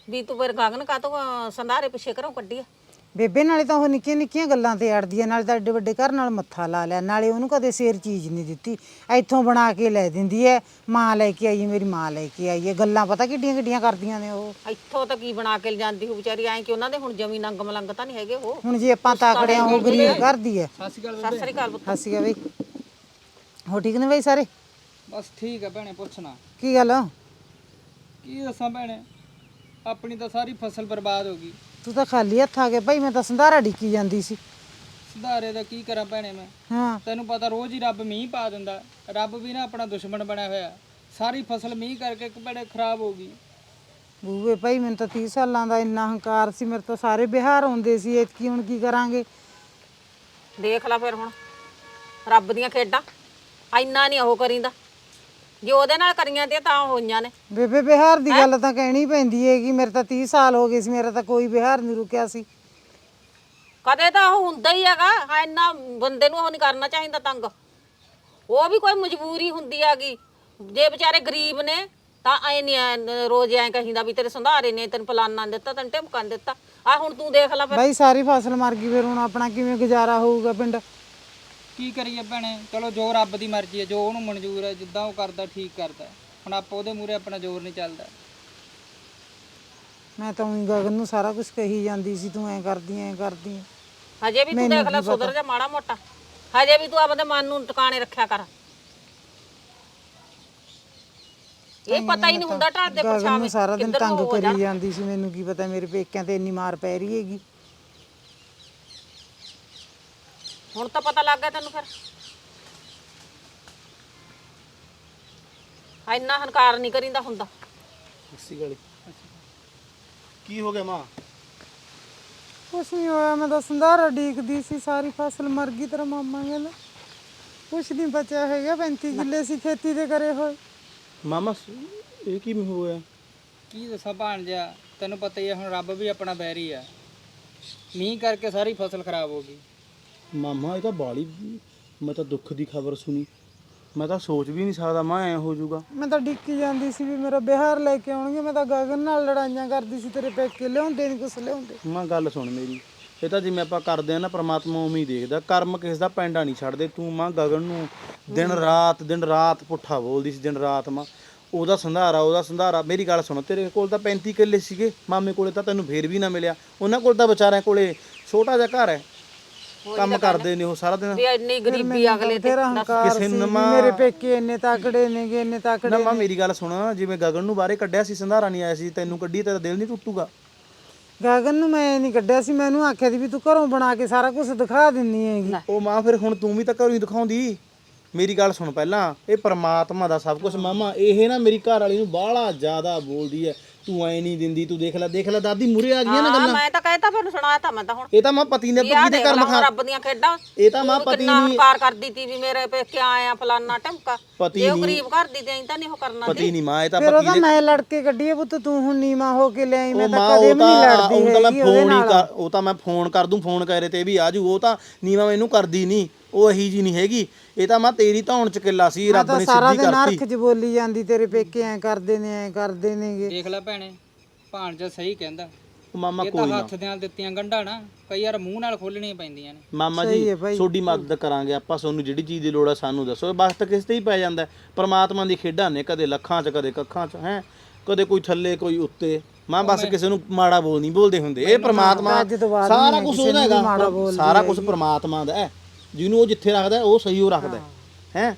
ਵੀ ਤੂੰ ਫਿਰ ਗਗਨ ਕਾ ਤੋਂ ਸੰਧਾਰੇ ਪਿੱਛੇ ਘਰੋਂ ਕੱਢੀ ਆ? ਬੇਬੇ ਨਾਲੇ ਤਾਂ ਉਹ ਨਿੱਕੀਆਂ ਨਿੱਕੀਆਂ ਗੱਲਾਂ ਤੇ ਅੜਦੀ ਹੈ ਨਾਲੇ ਤਾਂ ਏਡੇ ਵੱਡੇ ਘਰ ਨਾਲ ਮੱਥਾ ਲਾ ਲਿਆ ਨਾਲੇ ਉਹਨੂੰ ਕਦੇ ਸੇਰ ਚੀਜ਼ ਨਹੀਂ ਦਿੱਤੀ। ਇੱਥੋਂ ਬਣਾ ਕੇ ਲੈ ਦਿੰਦੀ ਹੈ ਮਾਂ ਲੈ ਕੇ ਆਈ ਮੇਰੀ ਮਾਂ ਲੈ ਕੇ ਆਈ ਹੈ ਗੱਲਾਂ ਪਤਾ ਕਿੱਡੀਆਂ ਕਿੱਡੀਆਂ ਕਰਦੀਆਂ ਨੇ ਉਹ। ਇੱਥੋਂ ਤਾਂ ਕੀ ਬਣਾ ਕੇ ਜਾਂਦੀ ਹੋ ਵਿਚਾਰੀ ਐ ਕਿ ਉਹਨਾਂ ਦੇ ਹੁਣ ਜਮੀ ਨੰਗ ਮਲੰਗ ਤਾਂ ਨਹੀਂ ਹੈਗੇ ਉਹ। ਹੁਣ ਜੇ ਆਪਾਂ ਤਾਕੜੇ ਆ ਉਹ ਗਰੀਬ ਕਰਦੀ ਹੈ ਸਤਿ ਸ੍ਰੀ ਅਕਾਲ ਪੁੱਤ। ਹੱਸੀ ਬਈ ਹੋ ਠੀਕ ਨੇ ਬਈ ਸਾਰੇ? ਬਸ ਠੀਕ ਹੈ ਭੈਣੇ ਪੁੱਛਣਾ ਕੀ ਗੱਲ? ਕੀ ਦੱਸਾਂ ਭੈਣੇ? ਆਪਣੀ ਤਾਂ ਸਾਰੀ ਫਸਲ ਬਰਬਾਦ ਹੋ ਗਈ। ਤੂੰ ਤਾਂ ਖਾਲੀ ਹੱਥ ਆ ਗਿਆ ਭਾਈ ਮੈਂ ਤਾਂ ਸੰਧਾਰਾ ਡਿੱਕੀ ਜਾਂਦੀ ਸੀ। ਸੁਧਾਰੇ ਦਾ ਕੀ ਕਰਾਂ ਭੈਣੇ ਮੈਂ? ਹਾਂ। ਤੈਨੂੰ ਪਤਾ ਰੋਜ਼ ਹੀ ਰੱਬ ਮੀਂਹ ਪਾ ਦਿੰਦਾ। ਰੱਬ ਵੀ ਨਾ ਆਪਣਾ ਦੁਸ਼ਮਣ ਬਣਿਆ ਹੋਇਆ। ਸਾਰੀ ਫਸਲ ਮੀਂਹ ਕਰਕੇ ਇੱਕ ਭੈਣੇ ਖਰਾਬ ਹੋ ਗਈ। ਬੂਵੇ ਭਾਈ ਮੈਨੂੰ ਤਾਂ 30 ਸਾਲਾਂ ਦਾ ਇੰਨਾ ਹੰਕਾਰ ਸੀ ਮੇਰੇ ਤਾਂ ਸਾਰੇ ਬਿਹਾਰ ਆਉਂਦੇ ਸੀ ਇਤਕੀ ਹੁਣ ਕੀ ਕਰਾਂਗੇ? ਦੇਖ ਲੈ ਫਿਰ ਹੁਣ। ਰੱਬ ਦੀਆਂ ਖੇਡਾਂ। ਇੰਨਾ ਨਹੀਂ ਉਹ ਕਰੀਂਦਾ। ਜੇ ਉਹਦੇ ਨਾਲ ਕਰੀਆਂ ਤੇ ਤਾਂ ਹੋਈਆਂ ਨੇ। ਬੇਬੇ ਬਿਹਾਰ ਦੀ ਗੱਲ ਤਾਂ ਕਹਿਣੀ ਪੈਂਦੀ ਹੈਗੀ। ਮੇਰੇ ਤਾਂ 30 ਸਾਲ ਹੋ ਗਏ ਸੀ ਮੇਰਾ ਤਾਂ ਕੋਈ ਬਿਹਾਰ ਨਹੀਂ ਰੁਕਿਆ ਸੀ। ਕਦੇ ਤਾਂ ਉਹ ਹੁੰਦਾ ਹੀ ਹੈਗਾ ਹਾਂ ਇੰਨਾ ਬੰਦੇ ਨੂੰ ਉਹ ਨਹੀਂ ਕਰਨਾ ਚਾਹੀਦਾ ਤੰਗ। ਉਹ ਵੀ ਕੋਈ ਮਜਬੂਰੀ ਹੁੰਦੀ ਹੈਗੀ। ਜੇ ਵਿਚਾਰੇ ਗਰੀਬ ਨੇ ਤਾਂ ਐ ਨਹੀਂ ਰੋਜ਼ ਐ ਕਹੀਦਾ ਵੀ ਤੇਰੇ ਸੰਧਾਰੇ ਨੇ ਤੈਨੂੰ ਪਲਾਨਾ ਦਿੱਤਾ ਤੈਨੂੰ ਟਿਮਕਾ ਦਿੱਤਾ। ਆ ਹੁਣ ਤੂੰ ਦੇਖ ਲੈ ਫਿਰ। ਭਾਈ ਸਾਰੀ ਫਸਲ ਮਰ ਗਈ ਫਿਰ ਹੁਣ ਆਪਣਾ ਕਿਵੇਂ ਗੁਜ਼ਾਰਾ ਹੋਊਗਾ ਪਿੰਡ? ਕੀ ਕਰੀਏ ਭੈਣੇ? ਚਲੋ ਜੋ ਰੱਬ ਦੀ ਮਰਜ਼ੀ ਹੈ ਜੋ ਉਹਨੂੰ ਮਨਜ਼ੂਰ ਹੈ ਜਿੱਦਾਂ ਉਹ ਕਰਦਾ ਠੀਕ ਕਰਦਾ ਹੁਣ ਆਪਾਂ ਉਹਦੇ ਮੂਰੇ ਆਪਣਾ ਜ਼ੋਰ ਨਹੀਂ ਚੱਲਦਾ। ਮੈਂ ਤਾਂ ਉਹੀ ਗਗਨ ਨੂੰ ਸਾਰਾ ਕੁਝ ਕਹੀ ਜਾਂਦੀ ਸੀ ਤੂੰ ਐ ਕਰਦੀ ਐ ਕਰਦੀ। ਐਂ। ਹਜੇ ਵੀ ਤੂੰ ਦੇਖ ਲੈ ਸੁਧਰ ਜਾ ਮਾੜਾ ਮੋਟਾ। ਹਜੇ ਵੀ ਤੂੰ ਆਪਦੇ ਮਨ ਨੂੰ ਟਿਕਾਣੇ ਰੱਖਿਆ ਕਰ। ਇਹ ਪਤਾ ਹੀ ਨਹੀਂ ਹੁੰਦਾ ਢਾਡੇ ਗਗਨ ਪਛਾਵੇ ਨੂੰ ਸਾਰਾ ਦਿਨ ਤੰਗ ਕਰੀ ਜਾਂਦੀ ਸੀ ਮੈਨੂੰ ਕੀ ਪਤਾ ਮੇਰੇ ਪੇਕਿਆਂ ਤੇ ਇੰਨੀ ਮਾਰ ਪੈ ਰਹੀ ਹੈਗੀ। ਹੁਣ ਤਾਂ ਪਤਾ ਲੱਗ ਗਿਆ ਤੈਨੂੰ ਫਿਰ। ਆ ਇੰਨਾ ਹਨਕਾਰ ਨਹੀਂ ਕਰੀਂਦਾ ਹੁੰਦਾ। ਇਸੀ ਗਲੀ ਕੀ ਹੋ ਗਿਆ ਮਾਂ? ਕੁਛ ਨਹੀਂ ਹੋਇਆ ਮੈਂ ਤਾਂ ਸੰਧਾਰਾ ਡੀਕਦੀ ਸੀ ਸਾਰੀ ਫਸਲ ਮਰ ਗਈ ਤੇਰਾ ਮਾਮਾ ਕਹਿੰਦਾ। ਕੁਛ ਨਹੀਂ ਬਚਿਆ ਹੈਗਾ 35 ਕਿੱਲੇ ਸੀ ਖੇਤੀ ਦੇ ਕਰੇ ਹੋਏ। ਮਾਮਾ ਇਹ ਕੀ ਹੋਇਆ? ਕੀ ਦੱਸਾਂ ਭਾਣਜਾ ਤੈਨੂੰ ਪਤਾ ਹੀ ਹੈ ਹੁਣ ਰੱਬ ਵੀ ਆਪਣਾ ਬੈਰੀ ਆ। ਮੀਂਹ ਕਰਕੇ ਸਾਰੀ ਫਸਲ ਖਰਾਬ ਹੋ ਗਈ। ਮਾਮਾ ਇਹ ਤਾਂ ਬਾਲੀ ਮੈਂ ਤਾਂ ਦੁੱਖ ਦੀ ਖਬਰ ਸੁਣੀ। ਮੈਂ ਤਾਂ ਸੋਚ ਵੀ ਨਹੀਂ ਸਕਦਾ ਮਾਂ ਐ ਹੋ ਜਾਊਗਾ। ਮੈਂ ਤਾਂ ਡਿੱਕੀ ਜਾਂਦੀ ਸੀ ਵੀ ਮੇਰਾ ਬਿਹਾਰ ਲੈ ਕੇ ਆਉਣਗੇ ਮੈਂ ਤਾਂ ਗਗਨ ਨਾਲ ਲੜਾਈਆਂ ਕਰਦੀ ਸੀ ਤੇਰੇ ਪੇਕੇ ਲਿਆਉਂਦੇ ਨਹੀਂ ਕੁਛ ਲਿਆਉਂਦੇ। ਮਾਂ ਗੱਲ ਸੁਣ ਮੇਰੀ। ਇਹ ਤਾਂ ਜਿਵੇਂ ਆਪਾਂ ਕਰਦੇ ਆ ਨਾ ਪ੍ਰਮਾਤਮਾ ਉਵੇਂ ਹੀ ਦੇਖਦਾ। ਕਰਮ ਕਿਸ ਦਾ ਪੈਂਡਾ ਨਹੀਂ ਛੱਡਦੇ। ਤੂੰ ਮਾਂ ਗਗਨ ਨੂੰ ਦਿਨ ਰਾਤ ਦਿਨ ਰਾਤ ਪੁੱਠਾ ਬੋਲਦੀ ਸੀ ਦਿਨ ਰਾਤ ਮਾਂ। ਉਹਦਾ ਸੰਧਾਰਾ ਉਹਦਾ ਸੰਧਾਰਾ। ਮੇਰੀ ਗੱਲ ਸੁਣ ਤੇਰੇ ਕੋਲ ਤਾਂ 35 ਕਿੱਲੇ ਸੀਗੇ। ਮਾਮੇ ਕੋਲੇ ਤਾਂ ਤੈਨੂੰ ਫੇਰ ਵੀ ਨਾ ਮਿਲਿਆ। ਉਹਨਾਂ ਕੋਲ ਤਾਂ ਵਿਚਾਰਿਆਂ ਕੋਲੇ ਛੋਟਾ ਜਿਹਾ ਘਰ ਹੈ। ਕੰਮ ਕਰਦੇ ਨੇ ਉਹ ਸਾਰਾ ਦਿਨ। ਵੀ ਇੰਨੀ ਗਰੀਬੀ ਅਗਲੇ ਤੇ ਫਿਰ ਹੰਕਾਰ ਸੀ। ਵੀ ਮੇਰੇ ਪੇਕੇ ਇੰਨੇ ਤਾਕੜੇ ਨੇਗੇ ਇੰਨੇ ਤਾਕੜੇ ਨਾ ਮਾਂ ਮੇਰੀ ਗੱਲ ਸੁਣ ਜਿਵੇਂ ਗਗਨ ਨੂੰ ਬਾਹਰੇ ਕੱਢਿਆ ਸੀ ਸੰਧਾਰਾ ਨਹੀਂ ਆਇਆ ਸੀ ਤੈਨੂੰ ਕੱਢੀ ਤੇਰਾ ਦਿਲ ਨਹੀਂ ਟੁੱਟੂਗਾ। ਗਗਨ ਨੂੰ ਮੈਂ ਨਹੀਂ ਕੱਢਿਆ ਸੀ ਮੈਨੂੰ ਆਖਿਆ ਸੀ ਵੀ ਤੂੰ ਘਰੋਂ ਬਣਾ ਕੇ ਸਾਰਾ ਕੁਝ ਦਿਖਾ ਦਿੰਨੀ ਹੈਗੀ। ਉਹ ਮਾਂ ਫਿਰ ਹੁਣ ਤੂੰ ਵੀ ਤਾਂ ਘਰੋਂ ਹੀ ਦਿਖਾਉਂਦੀ। ਮੇਰੀ ਗੱਲ ਸੁਣ ਪਹਿਲਾਂ ਇਹ ਪ੍ਰਮਾਤਮਾ ਦਾ ਸਭ ਕੁਝ ਮਾਮਾ ਇਹ ਨਾ ਮੇਰੀ ਘਰ ਵਾਲੀ ਨੂੰ ਬਾਹਲਾ ਜ਼ਿਆਦਾ ਬੋਲਦੀ ਐ ਤੂੰ ਐ ਨਹੀਂ ਦਿੰਦੀ ਤੂੰ ਦੇਖ ਲੈ ਦੇਖ ਲੈ ਦਾਦੀ ਮੂਰੇ ਆ ਗਈਆਂ ਨਾ ਹਾਂ ਗੱਲਾਂ। ਮੈਂ ਤਾਂ ਕਹਿਤਾ ਫਿਰ ਸੁਣਾਤਾ ਮੈਂ ਤਾਂ ਹੁਣ। ਇਹ ਤਾਂ ਮਾਂ ਪਤੀ ਨੇ ਪਤੀ ਦੇ ਕਰਮ ਖਾ ਰੱਬ ਦੀਆਂ ਖੇਡਾਂ। ਇਹ ਤਾਂ ਮਾਂ ਤੂੰ ਪਤੀ ਕਿੰਨਾ ਨਹੀਂ ਹੰਕਾਰ ਕਰਦੀ ਤੀ ਵੀ ਮੇਰੇ ਪੇਕੇ ਆਇਆ ਫਲਾਨਾ ਟਮਕਾ ਪਤੀ ਜੇ ਉਹ ਗਰੀਬ ਘਰ ਦੀ ਤੇ ਅਸੀਂ ਤਾਂ ਨਹੀਂ ਉਹ ਕਰਨਾ ਪਤੀ ਨਹੀਂ ਮਾਂ ਇਹ ਤਾਂ ਫਿਰ ਪਤੀ ਉਹਦਾ ਮੈਂ ਲੜ ਕੇ ਕੱਢੀਏ ਪੁੱਤ ਤੂੰ ਹੁਣ ਨੀਵਾ ਹੋ ਕੇ ਲਿਆਈ ਮੈਂ ਉਹ ਤਾਂ ਮਾਂ ਕਦੇ ਉਹ ਵੀ ਨਹੀਂ ਤਾਂ ਲੜਦੀ ਉਹ ਤਾਂ ਮੈਂ ਹੈਗੀ ਉਹਦੇ ਫੋਨ ਹੀ ਨਾਲ। ਕਰ ਉਹ ਤਾਂ ਮੈਂ ਫੋਨ ਕਰ ਦੂੰ ਫੋਨ ਕਰੇ ਤੇ ਵੀ ਆਜੂ ਉਹ ਤਾਂ ਨੀਵਾ ਮੈਨੂੰ ਕਰਦੀ ਨਹੀਂ। ਉਹ ਅਹੀ ਜੀ ਨਹੀਂ ਹੈਗੀ। ਇਹ ਤਾਂ ਮਾਂ ਤੇਰੀ ਧੌਣ ਚ ਕਿੱਲਾ ਸੀ ਰੱਬ ਨੇ ਸਾਰਾ ਸਿੱਧੀ ਦਿਨ ਕਰਤੀ। ਅਰਖ ਚ ਬੋਲੀ ਜਾਂਦੀ ਤੇਰੇ ਪੇਕੇ ਐ ਕਰਦੇ ਨੇ ਐ ਕਰਦੇ ਨੇਗੇ। ਦੇਖ ਲੈ ਭੈਣੇ ਭਾਣਜਾ ਸਹੀ ਕਹਿੰਦਾ। ਮਾਮਾ ਇਹ ਤਾਂ ਕੋਈ ਨਾ। ਹੱਥ ਦੇ ਨਾਲ ਦਿੱਤੀਆਂ ਗੰਢਾਂ ਨਾ ਕਈ ਵਾਰ ਮੂੰਹ ਨਾਲ ਖੋਲਣੀਆਂ ਪੈਂਦੀਆਂ ਨੇ। ਮਾਮਾ ਜੀ ਤੁਹਾਡੀ ਮਦਦ ਕਰਾਂਗੇ ਆਪਾਂ ਤੁਹਾਨੂੰ ਜਿਹੜੀ ਚੀਜ਼ ਦੀ ਲੋੜ ਆ ਸਾਨੂੰ ਦੱਸੋ। ਬਸ ਤਾਂ ਕਿਸ ਤੇ ਹੀ ਪੈ ਜਾਂਦਾ। ਹੈ। ਪ੍ਰਮਾਤਮਾ ਦੀ ਖੇਡਾਂ ਨੇ ਕਦੇ ਲੱਖਾਂ 'ਚ ਕਦੇ ਕੱਖਾਂ 'ਚ ਹੈ? ਕਦੇ ਕੋਈ ਥੱਲੇ ਕੋਈ ਉੱਤੇ। ਮਾਂ ਬਸ ਕਿਸੇ ਨੂੰ ਮਾੜਾ ਬੋਲ ਨਹੀਂ ਬੋਲਦੇ ਹੁੰਦੇ। ਇਹ ਪ੍ਰਮਾਤਮਾ ਅੱਜ ਤੋਂ ਬਾਅਦ ਸਾਰਾ ਕੁਝ ਉਹਦਾ ਹੈਗਾ। ਸਾਰਾ ਕੁਝ ਪ੍ਰਮਾਤਮਾ ਦਾ ਹੈ। ਜਿਹਨੂੰ ਉਹ ਜਿੱਥੇ ਰੱਖਦਾ ਹੈ, ਉਹ ਸਹੀ ਉਹ ਰੱਖਦਾ ਹੈ। ਹੈਂ?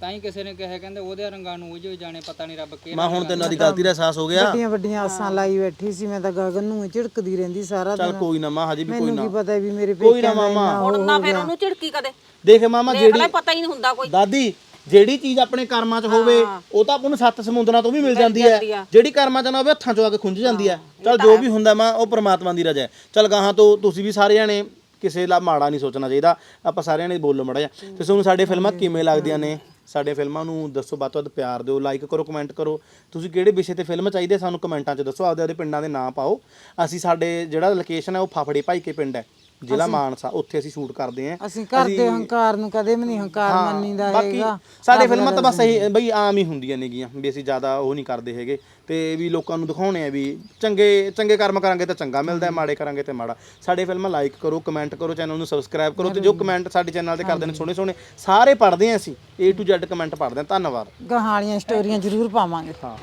ਤਾਂ ਹੀ ਕਿਸੇ ਨੇ ਕਿਹਾ ਕਹਿੰਦੇ ਉਹਦੇ ਰੰਗਾਂ ਨੂੰ ਉਹ ਜੋ ਜਾਣੇ ਪਤਾ ਨਹੀਂ ਰੱਬ ਕਿਹੜਾ ਮਾਂ ਹੁਣ ਤੈਨੂੰ ਦੀ ਗਲਤੀ ਦਾ ਅਹਿਸਾਸ ਹੋ ਗਿਆ। ਵੱਡੀਆਂ ਵੱਡੀਆਂ ਆਸਾਂ ਲਾਈ ਬੈਠੀ ਸੀ ਮੈਂ ਤਾਂ ਗਗਨ ਨੂੰ ਹੀ ਝਿੜਕਦੀ ਰਹਿੰਦੀ ਸਾਰਾ ਚੱਲ ਦਿਨ। ਕੋਈ ਨਾ ਮਾਂ ਹਜੇ ਵੀ ਕੋਈ ਮੈਨੂੰ ਨਾ। ਕੀ ਪਤਾ ਵੀ ਮੇਰੇ ਕੋਈ ਨਾ ਮਾਮਾ। ਨਾ ਫਿਰ ਉਹਨੂੰ ਝਿੜਕੀ ਕਦੇ। ਦੇਖ ਮਾਮਾ ਜਿਹੜੀ ਪਤਾ ਹੀ ਨਹੀਂ ਹੁੰਦਾ ਕੋਈ। ਦਾਦੀ ਜਿਹੜੀ ਚੀਜ਼ ਆਪਣੇ ਕਰਮਾਂ 'ਚ ਹੋਵੇ ਉਹ ਤਾਂ ਆਪਾਂ ਨੂੰ ਸੱਤ ਸਮੁੰਦਰਾਂ ਤੋਂ ਵੀ ਮਿਲ ਜਾਂਦੀ ਹੈ। ਜਿਹੜੀ ਕਰਮਾਂ 'ਚ ਨਾ ਹੋਵੇ ਹੱਥਾਂ 'ਚੋਂ ਆ ਕੇ ਖੁੰਝ ਜਾਂਦੀ ਹੈ। ਚਲ ਜੋ ਵੀ ਹੁੰਦਾ ਮਾਂ ਉਹ ਪ੍ਰਮਾਤਮਾ ਦੀ ਰਜ਼ਾ ਹੈ। ਚਲ ਗਾਹਾਂ ਤੋਂ ਤੁਸੀਂ ਵੀ ਸਾਰੇ ਜਾਣੇ ਕਿਸੇ ਦਾ ਮਾੜਾ ਨਹੀਂ ਸੋਚਣਾ ਚਾਹੀਦਾ। ਆਪਾਂ ਸਾਰਿਆਂ ਨੇ ਬੋਲੋ ਮੜਾ ਜਾ ਤੇ ਤੁਹਾਨੂੰ ਸਾਡੇ ਫਿਲਮਾਂ ਕਿਵੇਂ ਲੱਗਦੀਆਂ ਨੇ? ਸਾਡੇ ਫਿਲਮਾਂ ਨੂੰ ਦੱਸੋ ਵੱਧ ਤੋਂ ਵੱਧ ਪਿਆਰ ਦਿਓ ਲਾਈਕ ਕਰੋ ਕਮੈਂਟ ਕਰੋ। ਤੁਸੀਂ ਕਿਹੜੇ ਵਿਸ਼ੇ ਤੇ ਫਿਲਮ ਚਾਹੀਦੀ ਹੈ ਸਾਨੂੰ ਕਮੈਂਟਾਂ 'ਚ ਦੱਸੋ ਆਪਦੇ ਆਪਦੇ ਪਿੰਡਾਂ ਦੇ ਨਾਂ ਪਾਓ। ਅਸੀਂ ਸਾਡੇ ਜਿਹੜਾ ਲੋਕੇਸ਼ਨ ਹੈ ਉਹ ਫਾਫੜੇ ਭਾਈ ਕੇ ਪਿੰਡ ਹੈ। ਜ਼ਿਲ੍ਹਾ ਮਾਨਸਾ ਉੱਥੇ ਅਸੀਂ ਸ਼ੂਟ ਕਰਦੇ ਹਾਂ। ਅਸੀਂ ਕਰਦੇ ਹੰਕਾਰ ਨੂੰ ਕਦੇ ਵੀ ਨਹੀਂ ਹੰਕਾਰ ਮੰਨੀਦਾ ਹੈਗਾ। ਸਾਡੇ ਫਿਲਮਾਂ ਤਾਂ ਬਸ ਇਹੀ ਬਈ ਆਮ ਹੀ ਹੁੰਦੀਆਂ ਨੇਗੀਆਂ ਵੀ ਅਸੀਂ ਜ਼ਿਆਦਾ ਉਹ ਨਹੀਂ ਕਰਦੇ ਹੈਗੇ। ਤੇ ਵੀ ਲੋਕਾਂ ਨੂੰ ਦਿਖਾਉਣੇ ਆ ਵੀ ਚੰਗੇ ਚੰਗੇ ਕਰਮ ਕਰਾਂਗੇ ਤਾਂ ਚੰਗਾ ਮਿਲਦਾ ਹੈ ਮਾੜੇ ਕਰਾਂਗੇ ਤੇ ਮਾੜਾ। ਸਾਡੇ ਫਿਲਮਾਂ ਲਾਈਕ ਕਰੋ ਕਮੈਂਟ ਕਰੋ ਚੈਨਲ ਨੂੰ ਸਬਸਕ੍ਰਾਈਬ ਕਰੋ ਤੇ ਜੋ ਕਮੈਂਟ ਸਾਡੇ ਚੈਨਲ ਤੇ ਕਰਦੇ ਨੇ ਸੋਹਣੇ ਸੋਹਣੇ ਸਾਰੇ ਪੜ੍ਹਦੇ ਆ ਅਸੀਂ। A to Z ਕਮੈਂਟ ਪੜ੍ਹਦੇ ਆ ਧੰਨਵਾਦ। ਵਾਲੀਆਂ ਸਟੋਰੀਆਂ ਜ਼ਰੂਰ ਪਾਵਾਂਗੇ। ਹਾਂ।